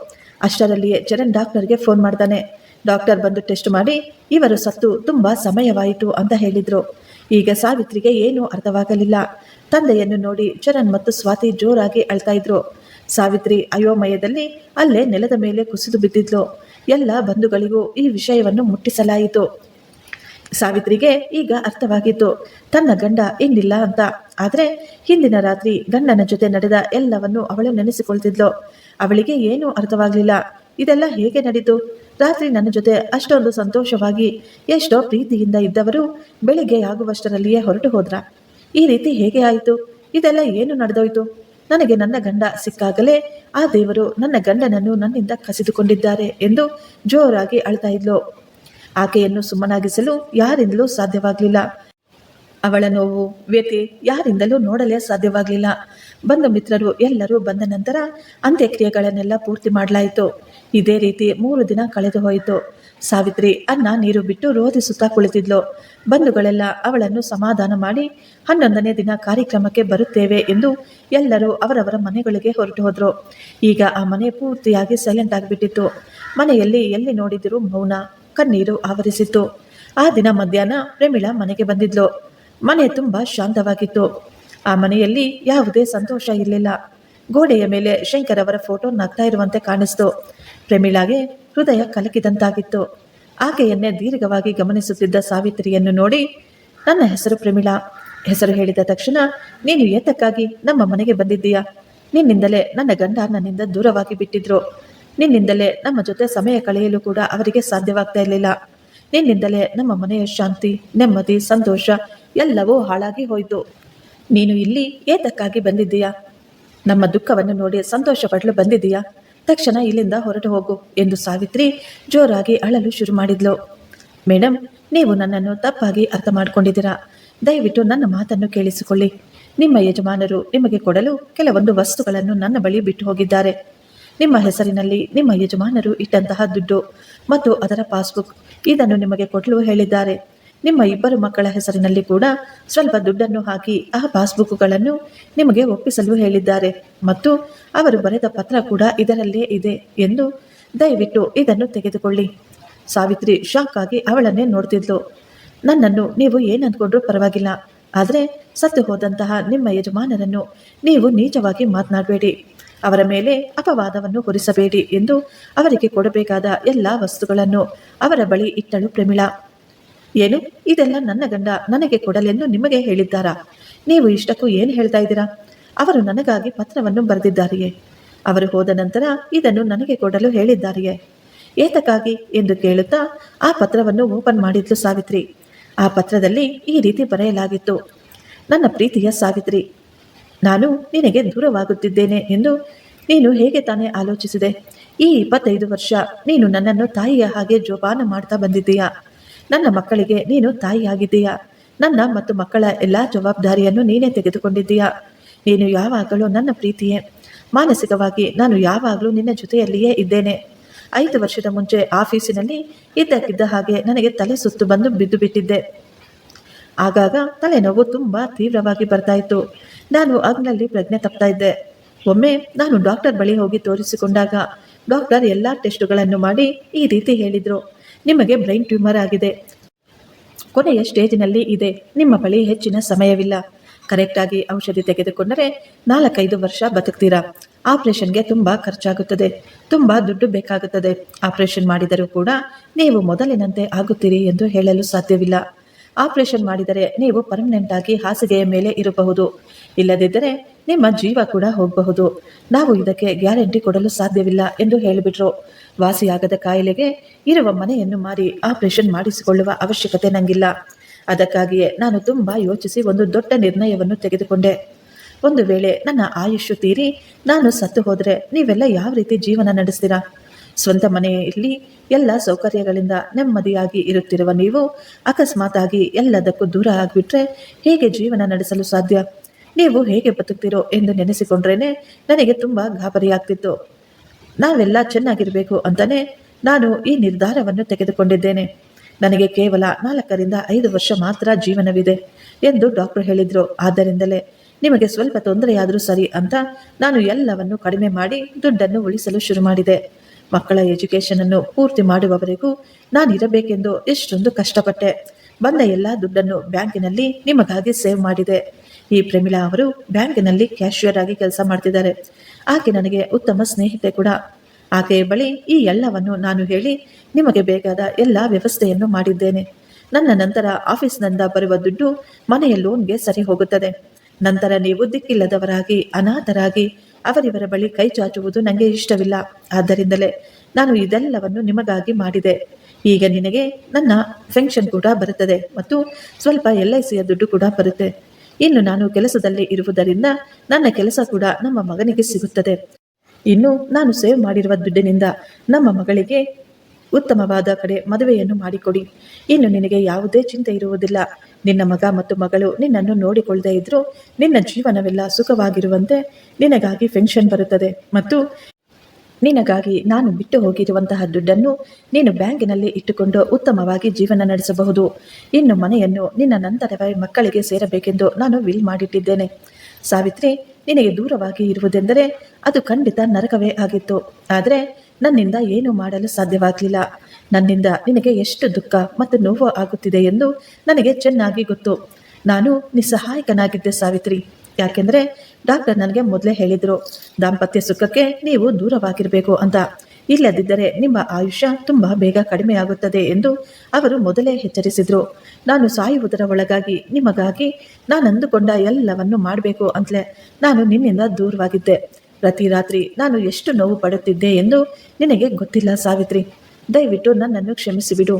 ಅಷ್ಟರಲ್ಲಿಯೇ ಚರಣ್ ಡಾಕ್ಟರ್ಗೆ ಫೋನ್ ಮಾಡ್ತಾನೆ. ಡಾಕ್ಟರ್ ಬಂದು ಟೆಸ್ಟ್ ಮಾಡಿ, ಇವರು ಸತ್ತು, ತುಂಬಾ ಸಮಯವಾಯಿತು ಅಂತ ಹೇಳಿದ್ರು. ಈಗ ಸಾವಿತ್ರಿಗೆ ಏನೂ ಅರ್ಥವಾಗಲಿಲ್ಲ. ತಂದೆಯನ್ನು ನೋಡಿ ಚರಣ್ ಮತ್ತು ಸ್ವಾತಿ ಜೋರಾಗಿ ಅಳ್ತಾ ಇದ್ರು. ಸಾವಿತ್ರಿ ಅಯೋಮಯದಲ್ಲಿ ಅಲ್ಲೇ ನೆಲದ ಮೇಲೆ ಕುಸಿದು ಬಿದ್ದಿದ್ಲು. ಎಲ್ಲ ಬಂಧುಗಳಿಗೂ ಈ ವಿಷಯವನ್ನು ಮುಟ್ಟಿಸಲಾಯಿತು. ಸಾವಿತ್ರಿಗೆ ಈಗ ಅರ್ಥವಾಗಿತ್ತು. ತನ್ನ ಗಂಡ ಇನ್ನಿಲ್ಲ ಅಂತ. ಆದರೆ ಹಿಂದಿನ ರಾತ್ರಿ ಗಂಡನ ಜೊತೆ ನಡೆದ ಎಲ್ಲವನ್ನು ಅವಳು ನೆನೆಸಿಕೊಳ್ತಿದ್ಲು. ಅವಳಿಗೆ ಏನೂ ಅರ್ಥವಾಗಲಿಲ್ಲ. ಇದೆಲ್ಲ ಹೇಗೆ ನಡೀತು? ರಾತ್ರಿ ನನ್ನ ಜೊತೆ ಅಷ್ಟೊಂದು ಸಂತೋಷವಾಗಿ ಎಷ್ಟೋ ಪ್ರೀತಿಯಿಂದ ಇದ್ದವರು ಬೆಳಿಗ್ಗೆ ಆಗುವಷ್ಟರಲ್ಲಿಯೇ ಹೊರಟು ಹೋದ್ರ. ಈ ರೀತಿ ಹೇಗೆ ಆಯಿತು? ಇದೆಲ್ಲ ಏನು ನಡೆದೋಯ್ತು? ನನಗೆ ನನ್ನ ಗಂಡ ಸಿಕ್ಕಾಗಲೇ ಆ ದೇವರು ನನ್ನ ಗಂಡನನ್ನು ನನ್ನಿಂದ ಕಸಿದುಕೊಂಡಿದ್ದಾರೆ ಎಂದು ಜೋರಾಗಿ ಅಳ್ತಾ ಇದ್ಲು. ಆಕೆಯನ್ನು ಸುಮ್ಮನಾಗಿಸಲು ಯಾರಿಂದಲೂ ಸಾಧ್ಯವಾಗಲಿಲ್ಲ. ಅವಳ ನೋವು, ವ್ಯಥೆ ಯಾರಿಂದಲೂ ನೋಡಲೇ ಸಾಧ್ಯವಾಗಲಿಲ್ಲ. ಬಂಧು ಮಿತ್ರರು ಎಲ್ಲರೂ ಬಂದ ನಂತರ ಅಂತ್ಯಕ್ರಿಯೆಗಳನ್ನೆಲ್ಲ ಪೂರ್ತಿ ಮಾಡಲಾಯಿತು. ಇದೇ ರೀತಿ ಮೂರು ದಿನ ಕಳೆದು ಹೋಯಿತು. ಸಾವಿತ್ರಿ ಅನ್ನ ನೀರು ಬಿಟ್ಟು ರೋಧಿಸುತ್ತಾ ಕುಳಿತಿದ್ಲು. ಬಂಧುಗಳೆಲ್ಲ ಅವಳನ್ನು ಸಮಾಧಾನ ಮಾಡಿ, ಹನ್ನೊಂದನೇ ದಿನ ಕಾರ್ಯಕ್ರಮಕ್ಕೆ ಬರುತ್ತೇವೆ ಎಂದು ಎಲ್ಲರೂ ಅವರವರ ಮನೆಗಳಿಗೆ ಹೊರಟು ಹೋದರು. ಈಗ ಆ ಮನೆ ಪೂರ್ತಿಯಾಗಿ ಸೈಲೆಂಟ್ ಆಗಿಬಿಟ್ಟಿತ್ತು. ಮನೆಯಲ್ಲಿ ಎಲ್ಲಿ ನೋಡಿದರೂ ಮೌನ, ಕಣ್ಣೀರು ಆವರಿಸಿತ್ತು. ಆ ದಿನ ಮಧ್ಯಾಹ್ನ ಪ್ರೇಮಿಳಾ ಮನೆಗೆ ಬಂದಿದ್ಲು. ಮನೆ ತುಂಬಾ ಶಾಂತವಾಗಿತ್ತು. ಆ ಮನೆಯಲ್ಲಿ ಯಾವುದೇ ಸಂತೋಷ ಇರಲಿಲ್ಲ. ಗೋಡೆಯ ಮೇಲೆ ಶಂಕರ್ ಅವರ ಫೋಟೋ ನಗ್ತಾ ಇರುವಂತೆ ಕಾಣಿಸ್ತು. ಪ್ರೇಮಿಳಾಗೆ ಹೃದಯ ಕಲಕಿದಂತಾಗಿತ್ತು. ಆಕೆಯನ್ನೇ ದೀರ್ಘವಾಗಿ ಗಮನಿಸುತ್ತಿದ್ದ ಸಾವಿತ್ರಿಯನ್ನು ನೋಡಿ, ನನ್ನ ಹೆಸರು ಪ್ರಮೀಳಾ. ಹೆಸರು ಹೇಳಿದ ತಕ್ಷಣ, ನೀನು ಏತಕ್ಕಾಗಿ ನಮ್ಮ ಮನೆಗೆ ಬಂದಿದ್ದೀಯಾ? ನಿನ್ನಿಂದಲೇ ನನ್ನ ಗಂಡ ನನ್ನಿಂದ ದೂರವಾಗಿ ಬಿಟ್ಟಿದ್ರು. ನಿನ್ನಿಂದಲೇ ನಮ್ಮ ಜೊತೆ ಸಮಯ ಕಳೆಯಲು ಕೂಡ ಅವರಿಗೆ ಸಾಧ್ಯವಾಗ್ತಾ ಇರಲಿಲ್ಲ. ನಿನ್ನಿಂದಲೇ ನಮ್ಮ ಮನೆಯ ಶಾಂತಿ, ನೆಮ್ಮದಿ, ಸಂತೋಷ ಎಲ್ಲವೂ ಹಾಳಾಗಿ ಹೋಯಿತು. ನೀನು ಇಲ್ಲಿ ಏತಕ್ಕಾಗಿ ಬಂದಿದ್ದೀಯಾ? ನಮ್ಮ ದುಃಖವನ್ನು ನೋಡಿ ಸಂತೋಷ ಪಡಲು ಬಂದಿದ್ದೀಯಾ? ತಕ್ಷಣ ಇಲ್ಲಿಂದ ಹೊರಟು ಹೋಗು ಎಂದು ಸಾವಿತ್ರಿ ಜೋರಾಗಿ ಅಳಲು ಶುರು ಮಾಡಿದ್ಲು. ಮೇಡಮ್ ನೀವು ನನ್ನನ್ನು ತಪ್ಪಾಗಿ ಅರ್ಥ ಮಾಡಿಕೊಂಡಿದ್ದೀರಾ? ದಯವಿಟ್ಟು ನನ್ನ ಮಾತನ್ನು ಕೇಳಿಸಿಕೊಳ್ಳಿ. ನಿಮ್ಮ ಯಜಮಾನರು ನಿಮಗೆ ಕೊಡಲು ಕೆಲವೊಂದು ವಸ್ತುಗಳನ್ನು ನನ್ನ ಬಳಿ ಬಿಟ್ಟು ಹೋಗಿದ್ದಾರೆ. ನಿಮ್ಮ ಹೆಸರಿನಲ್ಲಿ ನಿಮ್ಮ ಯಜಮಾನರು ಇಟ್ಟಂತಹ ದುಡ್ಡು ಮತ್ತು ಅದರ ಪಾಸ್ಬುಕ್ ಇದನ್ನು ನಿಮಗೆ ಕೊಡಲು ಹೇಳಿದ್ದಾರೆ. ನಿಮ್ಮ ಇಬ್ಬರು ಮಕ್ಕಳ ಹೆಸರಿನಲ್ಲಿ ಕೂಡ ಸ್ವಲ್ಪ ದುಡ್ಡನ್ನು ಹಾಕಿ ಆ ಪಾಸ್ಬುಕ್ಗಳನ್ನು ನಿಮಗೆ ಒಪ್ಪಿಸಲು ಹೇಳಿದ್ದಾರೆ. ಮತ್ತು ಅವರು ಬರೆದ ಪತ್ರ ಕೂಡ ಇದರಲ್ಲೇ ಇದೆ ಎಂದು ದಯವಿಟ್ಟು ಇದನ್ನು ತೆಗೆದುಕೊಳ್ಳಿ. ಸಾವಿತ್ರಿ ಶಾಕ್ ಆಗಿ ಅವಳನ್ನೇ ನೋಡ್ತಿದ್ಲು. ನನ್ನನ್ನು ನೀವು ಏನಂದ್ಕೊಂಡ್ರೂ ಪರವಾಗಿಲ್ಲ. ಆದರೆ ಸತ್ತು ಹೋದಂತಹ ನಿಮ್ಮ ಯಜಮಾನರನ್ನು ನೀವು ನೀಚವಾಗಿ ಮಾತನಾಡಬೇಡಿ. ಅವರ ಮೇಲೆ ಅಪವಾದವನ್ನು ಹೊರಿಸಬೇಡಿ ಎಂದು ಅವರಿಗೆ ಕೊಡಬೇಕಾದ ಎಲ್ಲ ವಸ್ತುಗಳನ್ನು ಅವರ ಬಳಿ ಇಟ್ಟಳು ಪ್ರಮಿಳಾ. ಏನು? ಇದೆಲ್ಲ ನನ್ನ ಗಂಡ ನನಗೆ ಕೊಡಲೆಂದು ನಿಮಗೆ ಹೇಳಿದ್ದಾರಾ? ನೀವು ಇಷ್ಟಕ್ಕೂ ಏನು ಹೇಳ್ತಾ ಇದ್ದೀರಾ? ಅವರು ನನಗಾಗಿ ಪತ್ರವನ್ನು ಬರೆದಿದ್ದಾರೆಯೇ? ಅವರು ಹೋದ ನಂತರ ಇದನ್ನು ನನಗೆ ಕೊಡಲು ಹೇಳಿದ್ದಾರೆಯೇ? ಏತಕ್ಕಾಗಿ ಎಂದು ಕೇಳುತ್ತಾ ಆ ಪತ್ರವನ್ನು ಓಪನ್ ಮಾಡಿದ್ಲು ಸಾವಿತ್ರಿ. ಆ ಪತ್ರದಲ್ಲಿ ಈ ರೀತಿ ಬರೆಯಲಾಗಿತ್ತು. ನನ್ನ ಪ್ರೀತಿಯ ಸಾವಿತ್ರಿ, ನಾನು ನಿನಗೆ ದೂರವಾಗುತ್ತಿದ್ದೇನೆ ಎಂದು ನೀನು ಹೇಗೆ ತಾನೇ ಆಲೋಚಿಸಿದೆ? ಈ ಇಪ್ಪತ್ತೈದು ವರ್ಷ ನೀನು ನನ್ನನ್ನು ತಾಯಿಯ ಹಾಗೆ ಜೋಪಾನ ಮಾಡ್ತಾ ಬಂದಿದ್ದೀಯಾ? ನನ್ನ ಮಕ್ಕಳಿಗೆ ನೀನು ತಾಯಿಯಾಗಿದ್ದೀಯಾ? ನನ್ನ ಮತ್ತು ಮಕ್ಕಳ ಎಲ್ಲ ಜವಾಬ್ದಾರಿಯನ್ನು ನೀನೇ ತೆಗೆದುಕೊಂಡಿದ್ದೀಯಾ? ನೀನು ಯಾವಾಗಲೂ ನನ್ನ ಪ್ರೀತಿಯೇ? ಮಾನಸಿಕವಾಗಿ ನಾನು ಯಾವಾಗಲೂ ನಿನ್ನ ಜೊತೆಯಲ್ಲಿಯೇ ಇದ್ದೇನೆ. ಐದು ವರ್ಷದ ಮುಂಚೆ ಆಫೀಸಿನಲ್ಲಿ ಇದ್ದಕ್ಕಿದ್ದ ಹಾಗೆ ನನಗೆ ತಲೆ ಸುತ್ತು ಬಂದು ಬಿದ್ದು ಬಿಟ್ಟಿದ್ದೆ. ಆಗಾಗ ತಲೆನೋವು ತುಂಬಾ ತೀವ್ರವಾಗಿ ಬರ್ತಾ ಇತ್ತು. ನಾನು ಆಗ್ನಲ್ಲಿ ಪ್ರಜ್ಞೆ ತಪ್ತಾ ಇದ್ದೆ. ಒಮ್ಮೆ ನಾನು ಡಾಕ್ಟರ್ ಬಳಿ ಹೋಗಿ ತೋರಿಸಿಕೊಂಡಾಗ ಡಾಕ್ಟರ್ ಎಲ್ಲ ಟೆಸ್ಟುಗಳನ್ನು ಮಾಡಿ ಈ ರೀತಿ ಹೇಳಿದ್ರು. ನಿಮಗೆ ಬ್ರೈನ್ ಟ್ಯೂಮರ್ ಆಗಿದೆ. ಕೊನೆಯ ಸ್ಟೇಜ್ನಲ್ಲಿ ಇದೆ. ನಿಮ್ಮ ಬಳಿ ಹೆಚ್ಚಿನ ಸಮಯವಿಲ್ಲ. ಕರೆಕ್ಟಾಗಿ ಔಷಧಿ ತೆಗೆದುಕೊಂಡರೆ ನಾಲ್ಕೈದು ವರ್ಷ ಬದುಕ್ತೀರಾ? ಆಪರೇಷನ್ಗೆ ತುಂಬ ಖರ್ಚಾಗುತ್ತದೆ. ತುಂಬ ದುಡ್ಡು ಬೇಕಾಗುತ್ತದೆ. ಆಪರೇಷನ್ ಮಾಡಿದರೂ ಕೂಡ ನೀವು ಮೊದಲಿನಂತೆ ಆಗುತ್ತೀರಿ ಎಂದು ಹೇಳಲು ಸಾಧ್ಯವಿಲ್ಲ. ಆಪರೇಷನ್ ಮಾಡಿದರೆ ನೀವು ಪರ್ಮನೆಂಟ್ ಆಗಿ ಹಾಸಿಗೆಯ ಮೇಲೆ ಇರಬಹುದು. ಇಲ್ಲದಿದ್ದರೆ ನಿಮ್ಮ ಜೀವ ಕೂಡ ಹೋಗಬಹುದು. ನಾವು ಇದಕ್ಕೆ ಗ್ಯಾರಂಟಿ ಕೊಡಲು ಸಾಧ್ಯವಿಲ್ಲ ಎಂದು ಹೇಳಿಬಿಟ್ರು. ವಾಸಿಯಾಗದ ಕಾಯಿಲೆಗೆ ಇರುವ ಮನೆಯನ್ನು ಮಾರಿ ಆಪರೇಷನ್ ಮಾಡಿಸಿಕೊಳ್ಳುವ ಅವಶ್ಯಕತೆ ನಂಗಿಲ್ಲ. ಅದಕ್ಕಾಗಿಯೇ ನಾನು ತುಂಬ ಯೋಚಿಸಿ ಒಂದು ದೊಡ್ಡ ನಿರ್ಣಯವನ್ನು ತೆಗೆದುಕೊಂಡೆ. ಒಂದು ವೇಳೆ ನನ್ನ ಆಯುಷ್ಯು ತೀರಿ, ನಾನು ಸತ್ತು ಹೋದರೆ ನೀವೆಲ್ಲ ಯಾವ ರೀತಿ ಜೀವನ ನಡೆಸ್ತೀರಾ? ಸ್ವಂತ ಮನೆಯಲ್ಲಿ ಎಲ್ಲ ಸೌಕರ್ಯಗಳಿಂದ ನೆಮ್ಮದಿಯಾಗಿ ಇರುತ್ತಿರುವ ನೀವು, ಅಕಸ್ಮಾತಾಗಿ ಎಲ್ಲದಕ್ಕೂ ದೂರ ಆಗಿಬಿಟ್ರೆ ಹೇಗೆ ಜೀವನ ನಡೆಸಲು ಸಾಧ್ಯ? ನೀವು ಹೇಗೆ ಬದುಕ್ತಿರೋ ಎಂದು ನೆನೆಸಿಕೊಂಡ್ರೇನೆ ನನಗೆ ತುಂಬ ಗಾಬರಿಯಾಗ್ತಿತ್ತು. ನಾವೆಲ್ಲ ಚೆನ್ನಾಗಿರಬೇಕು ಅಂತಾನೆ ನಾನು ಈ ನಿರ್ಧಾರವನ್ನು ತೆಗೆದುಕೊಂಡಿದ್ದೇನೆ. ನನಗೆ ಕೇವಲ ನಾಲ್ಕರಿಂದ ಐದು ವರ್ಷ ಮಾತ್ರ ಜೀವನವಿದೆ ಎಂದು ಡಾಕ್ಟರ್ ಹೇಳಿದರು. ಆದ್ದರಿಂದಲೇ ನಿಮಗೆ ಸ್ವಲ್ಪ ತೊಂದರೆಯಾದರೂ ಸರಿ ಅಂತ ನಾನು ಎಲ್ಲವನ್ನು ಕಡಿಮೆ ಮಾಡಿ ದುಡ್ಡನ್ನು ಉಳಿಸಲು ಶುರು ಮಾಡಿದೆ. ಮಕ್ಕಳ ಎಜುಕೇಷನ್ ಅನ್ನು ಪೂರ್ತಿ ಮಾಡುವವರೆಗೂ ನಾನು ಇರಬೇಕೆಂದು ಎಷ್ಟೊಂದು ಕಷ್ಟಪಟ್ಟೆ. ಬಂದ ಎಲ್ಲ ದುಡ್ಡನ್ನು ಬ್ಯಾಂಕಿನಲ್ಲಿ ನಿಮಗಾಗಿ ಸೇವ್ ಮಾಡಿದೆ. ಈ ಪ್ರಮಿಳಾ ಅವರು ಬ್ಯಾಂಕಿನಲ್ಲಿ ಕ್ಯಾಶಿಯರ್ ಆಗಿ ಕೆಲಸ ಮಾಡ್ತಿದ್ದಾರೆ. ಆಕೆ ನನಗೆ ಉತ್ತಮ ಸ್ನೇಹಿತೆ ಕೂಡ. ಆಕೆಯ ಬಳಿ ಈ ಎಲ್ಲವನ್ನು ನಾನು ಹೇಳಿ ನಿಮಗೆ ಬೇಕಾದ ಎಲ್ಲ ವ್ಯವಸ್ಥೆಯನ್ನು ಮಾಡಿದ್ದೇನೆ. ನನ್ನ ನಂತರ ಆಫೀಸ್ನಿಂದ ಬರುವ ದುಡ್ಡು ಮನೆಯ ಲೋನ್ಗೆ ಸರಿ ಹೋಗುತ್ತದೆ. ನಂತರ ನೀವು ದಿಕ್ಕಿಲ್ಲದವರಾಗಿ, ಅನಾಥರಾಗಿ ಅವರಿವರ ಬಳಿ ಕೈ ಚಾಚುವುದು ನನಗೆ ಇಷ್ಟವಿಲ್ಲ. ಆದ್ದರಿಂದಲೇ ನಾನು ಇದೆಲ್ಲವನ್ನು ನಿಮಗಾಗಿ ಮಾಡಿದೆ. ಈಗ ನಿನಗೆ ನನ್ನ ಫೆನ್ಷನ್ ಕೂಡ ಬರುತ್ತದೆ ಮತ್ತು ಸ್ವಲ್ಪ ಎಲ್ ಐ ಸಿಯ ದುಡ್ಡು ಕೂಡ ಬರುತ್ತೆ. ಇನ್ನು ನಾನು ಕೆಲಸದಲ್ಲಿ ಇರುವುದರಿಂದ ನನ್ನ ಕೆಲಸ ಕೂಡ ನಮ್ಮ ಮಗನಿಗೆ ಸಿಗುತ್ತದೆ. ಇನ್ನು ನಾನು ಸೇವ್ ಮಾಡಿರುವ ದುಡ್ಡಿನಿಂದ ನಮ್ಮ ಮಗಳಿಗೆ ಉತ್ತಮವಾದ ಕಡೆ ಮದುವೆಯನ್ನು ಮಾಡಿಕೊಡಿ. ಇನ್ನು ನಿನಗೆ ಯಾವುದೇ ಚಿಂತೆ ಇರುವುದಿಲ್ಲ. ನಿನ್ನ ಮಗ ಮತ್ತು ಮಗಳು ನಿನ್ನನ್ನು ನೋಡಿಕೊಳ್ಳದೇ ಇದ್ರೂ ನಿನ್ನ ಜೀವನವೆಲ್ಲ ಸುಖವಾಗಿರುವಂತೆ ನಿನಗಾಗಿ ಪೆನ್ಷನ್ ಬರುತ್ತದೆ. ಮತ್ತು ನಿನಗಾಗಿ ನಾನು ಬಿಟ್ಟು ಹೋಗಿರುವಂತಹ ದುಡ್ಡನ್ನು ನೀನು ಬ್ಯಾಂಕಿನಲ್ಲಿ ಇಟ್ಟುಕೊಂಡು ಉತ್ತಮವಾಗಿ ಜೀವನ ನಡೆಸಬಹುದು. ಇನ್ನು ಮನೆಯನ್ನು ನಿನ್ನ ನಂತರವೇ ಮಕ್ಕಳಿಗೆ ಸೇರಬೇಕೆಂದು ನಾನು ವಿಲ್ ಮಾಡಿಟ್ಟಿದ್ದೇನೆ. ಸಾವಿತ್ರಿ, ನಿನಗೆ ದೂರವಾಗಿ ಇರುವುದೆಂದರೆ ಅದು ಖಂಡಿತ ನರಕವೇ ಆಗಿತ್ತು. ಆದರೆ ನನ್ನಿಂದ ಏನು ಮಾಡಲು ಸಾಧ್ಯವಾಗಲಿಲ್ಲ. ನನ್ನಿಂದ ನಿನಗೆ ಎಷ್ಟು ದುಃಖ ಮತ್ತು ನೋವು ಆಗುತ್ತಿದೆ ಎಂದು ನನಗೆ ಚೆನ್ನಾಗಿ ಗೊತ್ತು. ನಾನು ನಿಸ್ಸಹಾಯಕನಾಗಿದ್ದೆ ಸಾವಿತ್ರಿ. ಯಾಕೆಂದರೆ ಡಾಕ್ಟರ್ ನನಗೆ ಮೊದಲೇ ಹೇಳಿದರು, ದಾಂಪತ್ಯ ಸುಖಕ್ಕೆ ನೀವು ದೂರವಾಗಿರಬೇಕು ಅಂತ. ಇಲ್ಲದಿದ್ದರೆ ನಿಮ್ಮ ಆಯುಷ್ಯ ತುಂಬ ಬೇಗ ಕಡಿಮೆಯಾಗುತ್ತದೆ ಎಂದು ಅವರು ಮೊದಲೇ ಎಚ್ಚರಿಸಿದರು. ನಾನು ಸಾಯುವುದರ ಒಳಗಾಗಿ ನಿಮಗಾಗಿ ನಾನು ಅಂದುಕೊಂಡ ಎಲ್ಲವನ್ನು ಮಾಡಬೇಕು ಅಂತಲೇ ನಾನು ನಿನ್ನಿಂದ ದೂರವಾಗಿದ್ದೆ. ಪ್ರತಿ ರಾತ್ರಿ ನಾನು ಎಷ್ಟು ನೋವು ಪಡುತ್ತಿದ್ದೆ ಎಂದು ನಿನಗೆ ಗೊತ್ತಿಲ್ಲ ಸಾವಿತ್ರಿ. ದಯವಿಟ್ಟು ನನ್ನನ್ನು ಕ್ಷಮಿಸಿಬಿಡು.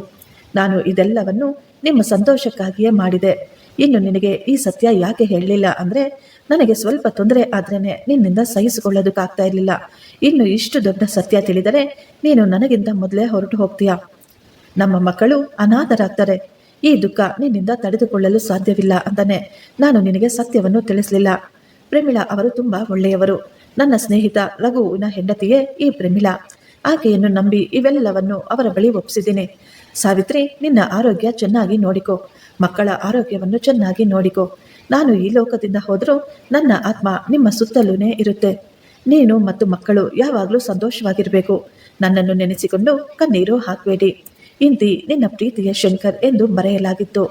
ನಾನು ಇದೆಲ್ಲವನ್ನು ನಿಮ್ಮ ಸಂತೋಷಕ್ಕಾಗಿಯೇ ಮಾಡಿದೆ. ಇನ್ನು ನಿನಗೆ ಈ ಸತ್ಯ ಯಾಕೆ ಹೇಳಲಿಲ್ಲ ಅಂದರೆ, ನನಗೆ ಸ್ವಲ್ಪ ತೊಂದರೆ ಆದ್ರೇನೆ ನಿನ್ನಿಂದ ಸಹಿಸಿಕೊಳ್ಳೋದಕ್ಕಾಗ್ತಾ ಇರಲಿಲ್ಲ. ಇನ್ನು ಇಷ್ಟು ದೊಡ್ಡ ಸತ್ಯ ತಿಳಿದರೆ ನೀನು ನನಗಿಂತ ಮೊದಲೇ ಹೊರಟು ಹೋಗ್ತೀಯಾ. ನಮ್ಮ ಮಕ್ಕಳು ಅನಾಥರಾಗ್ತಾರೆ. ಈ ದುಃಖ ನಿನ್ನಿಂದ ತಡೆದುಕೊಳ್ಳಲು ಸಾಧ್ಯವಿಲ್ಲ ಅಂತಾನೆ ನಾನು ನಿನಗೆ ಸತ್ಯವನ್ನು ತಿಳಿಸಲಿಲ್ಲ. ಪ್ರಮಿಳಾ ಅವರು ತುಂಬ ಒಳ್ಳೆಯವರು. ನನ್ನ ಸ್ನೇಹಿತ ರಘುವಿನ ಹೆಂಡತಿಯೇ ಈ ಪ್ರಮಿಳಾ. ಆಕೆಯನ್ನು ನಂಬಿ ಇವೆಲ್ಲವನ್ನು ಅವರ ಬಳಿ ಒಪ್ಪಿಸಿದ್ದೀನಿ ಸಾವಿತ್ರಿ, ನಿನ್ನ ಆರೋಗ್ಯ ಚೆನ್ನಾಗಿ ನೋಡಿಕೋ. ಮಕ್ಕಳ ಆರೋಗ್ಯವನ್ನು ಚೆನ್ನಾಗಿ ನೋಡಿಕೋ. ನಾನು ಈ ಲೋಕದಿಂದ ಹೋದರೂ ನನ್ನ ಆತ್ಮ ನಿಮ್ಮ ಸುತ್ತಲೂನೇ ಇರುತ್ತೆ. ನೀನು ಮತ್ತು ಮಕ್ಕಳು ಯಾವಾಗಲೂ ಸಂತೋಷವಾಗಿರಬೇಕು. ನನ್ನನ್ನು ನೆನೆಸಿಕೊಂಡು ಕಣ್ಣೀರು ಹಾಕಬೇಡಿ. ಇಂತಿ ನಿನ್ನ ಪ್ರೀತಿಯ ಶಂಕರ್ ಎಂದು ಬರೆಯಲಾಗಿತ್ತು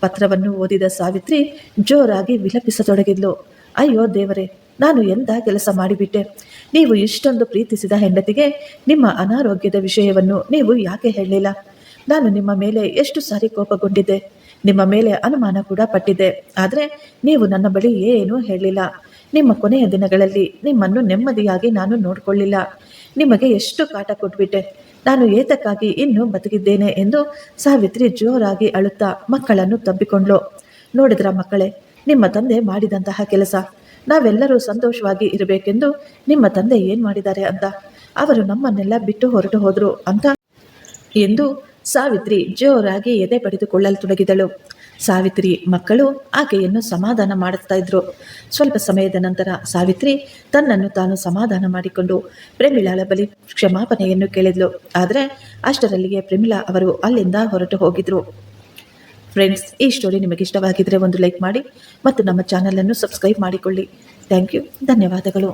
ಪತ್ರವನ್ನು ಓದಿದ ಸಾವಿತ್ರಿ ಜೋರಾಗಿ ವಿಲಪಿಸತೊಡಗಿದ್ಲು. ಅಯ್ಯೋ ದೇವರೇ, ನಾನು ಎಂಥ ಕೆಲಸ ಮಾಡಿಬಿಟ್ಟೆ? ನೀವು ಇಷ್ಟೊಂದು ಪ್ರೀತಿಸಿದ ಹೆಂಡತಿಗೆ ನಿಮ್ಮ ಅನಾರೋಗ್ಯದ ವಿಷಯವನ್ನು ನೀವು ಯಾಕೆ ಹೇಳಲಿಲ್ಲ? ನಾನು ನಿಮ್ಮ ಮೇಲೆ ಎಷ್ಟು ಸಾರಿ ಕೋಪಗೊಂಡಿದ್ದೆ? ನಿಮ್ಮ ಮೇಲೆ ಅನುಮಾನ ಕೂಡ ಪಟ್ಟಿದೆ. ಆದರೆ ನೀವು ನನ್ನ ಬಳಿ ಏನೂ ಹೇಳಿಲ್ಲ. ನಿಮ್ಮ ಕೊನೆಯ ದಿನಗಳಲ್ಲಿ ನಿಮ್ಮನ್ನು ನೆಮ್ಮದಿಯಾಗಿ ನಾನು ನೋಡಿಕೊಳ್ಳಿಲ್ಲ. ನಿಮಗೆ ಎಷ್ಟು ಕಾಟ ಕೊಟ್ಬಿಟ್ಟೆ. ನಾನು ಏತಕ್ಕಾಗಿ ಇನ್ನೂ ಬದುಕಿದ್ದೇನೆ ಎಂದು ಸಾವಿತ್ರಿ ಜೋರಾಗಿ ಅಳುತ್ತಾ ಮಕ್ಕಳನ್ನು ತಬ್ಬಿಕೊಂಡ್ಲು ನೋಡಿದ್ರ ಮಕ್ಕಳೇ, ನಿಮ್ಮ ತಂದೆ ಮಾಡಿದಂತಹ ಕೆಲಸ. ನಾವೆಲ್ಲರೂ ಸಂತೋಷವಾಗಿ ಇರಬೇಕೆಂದು ನಿಮ್ಮ ತಂದೆ ಏನು ಮಾಡಿದ್ದಾರೆ ಅಂತ. ಅವರು ನಮ್ಮನ್ನೆಲ್ಲ ಬಿಟ್ಟು ಹೊರಟು ಹೋದರು ಅಂತ. ಎಂದು ಸಾವಿತ್ರಿ ಜೋರಾಗಿ ಎದೆ ಪಡೆದುಕೊಳ್ಳಲು ತೊಡಗಿದಳು ಸಾವಿತ್ರಿ ಮಕ್ಕಳು ಆಕೆಯನ್ನು ಸಮಾಧಾನ ಮಾಡುತ್ತಾ ಇದ್ರು. ಸ್ವಲ್ಪ ಸಮಯದ ನಂತರ ಸಾವಿತ್ರಿ ತನ್ನನ್ನು ತಾನು ಸಮಾಧಾನ ಮಾಡಿಕೊಂಡು ಪ್ರೇಮಿಳಾಳ ಬಳಿ ಕ್ಷಮಾಪಣೆಯನ್ನು ಕೇಳಿದ್ಲು. ಆದರೆ ಅಷ್ಟರಲ್ಲಿಗೆ ಪ್ರಮಿಳಾ ಅವರು ಅಲ್ಲಿಂದ ಹೊರಟು ಹೋಗಿದ್ರು. ಫ್ರೆಂಡ್ಸ್, ಈ ಸ್ಟೋರಿ ನಿಮಗೆ ಇಷ್ಟವಾಗಿದ್ರೆ ಒಂದು ಲೈಕ್ ಮಾಡಿ ಮತ್ತು ನಮ್ಮ ಚಾನಲನ್ನು ಸಬ್ಸ್ಕ್ರೈಬ್ ಮಾಡಿಕೊಳ್ಳಿ. ಥ್ಯಾಂಕ್ ಯು, ಧನ್ಯವಾದಗಳು.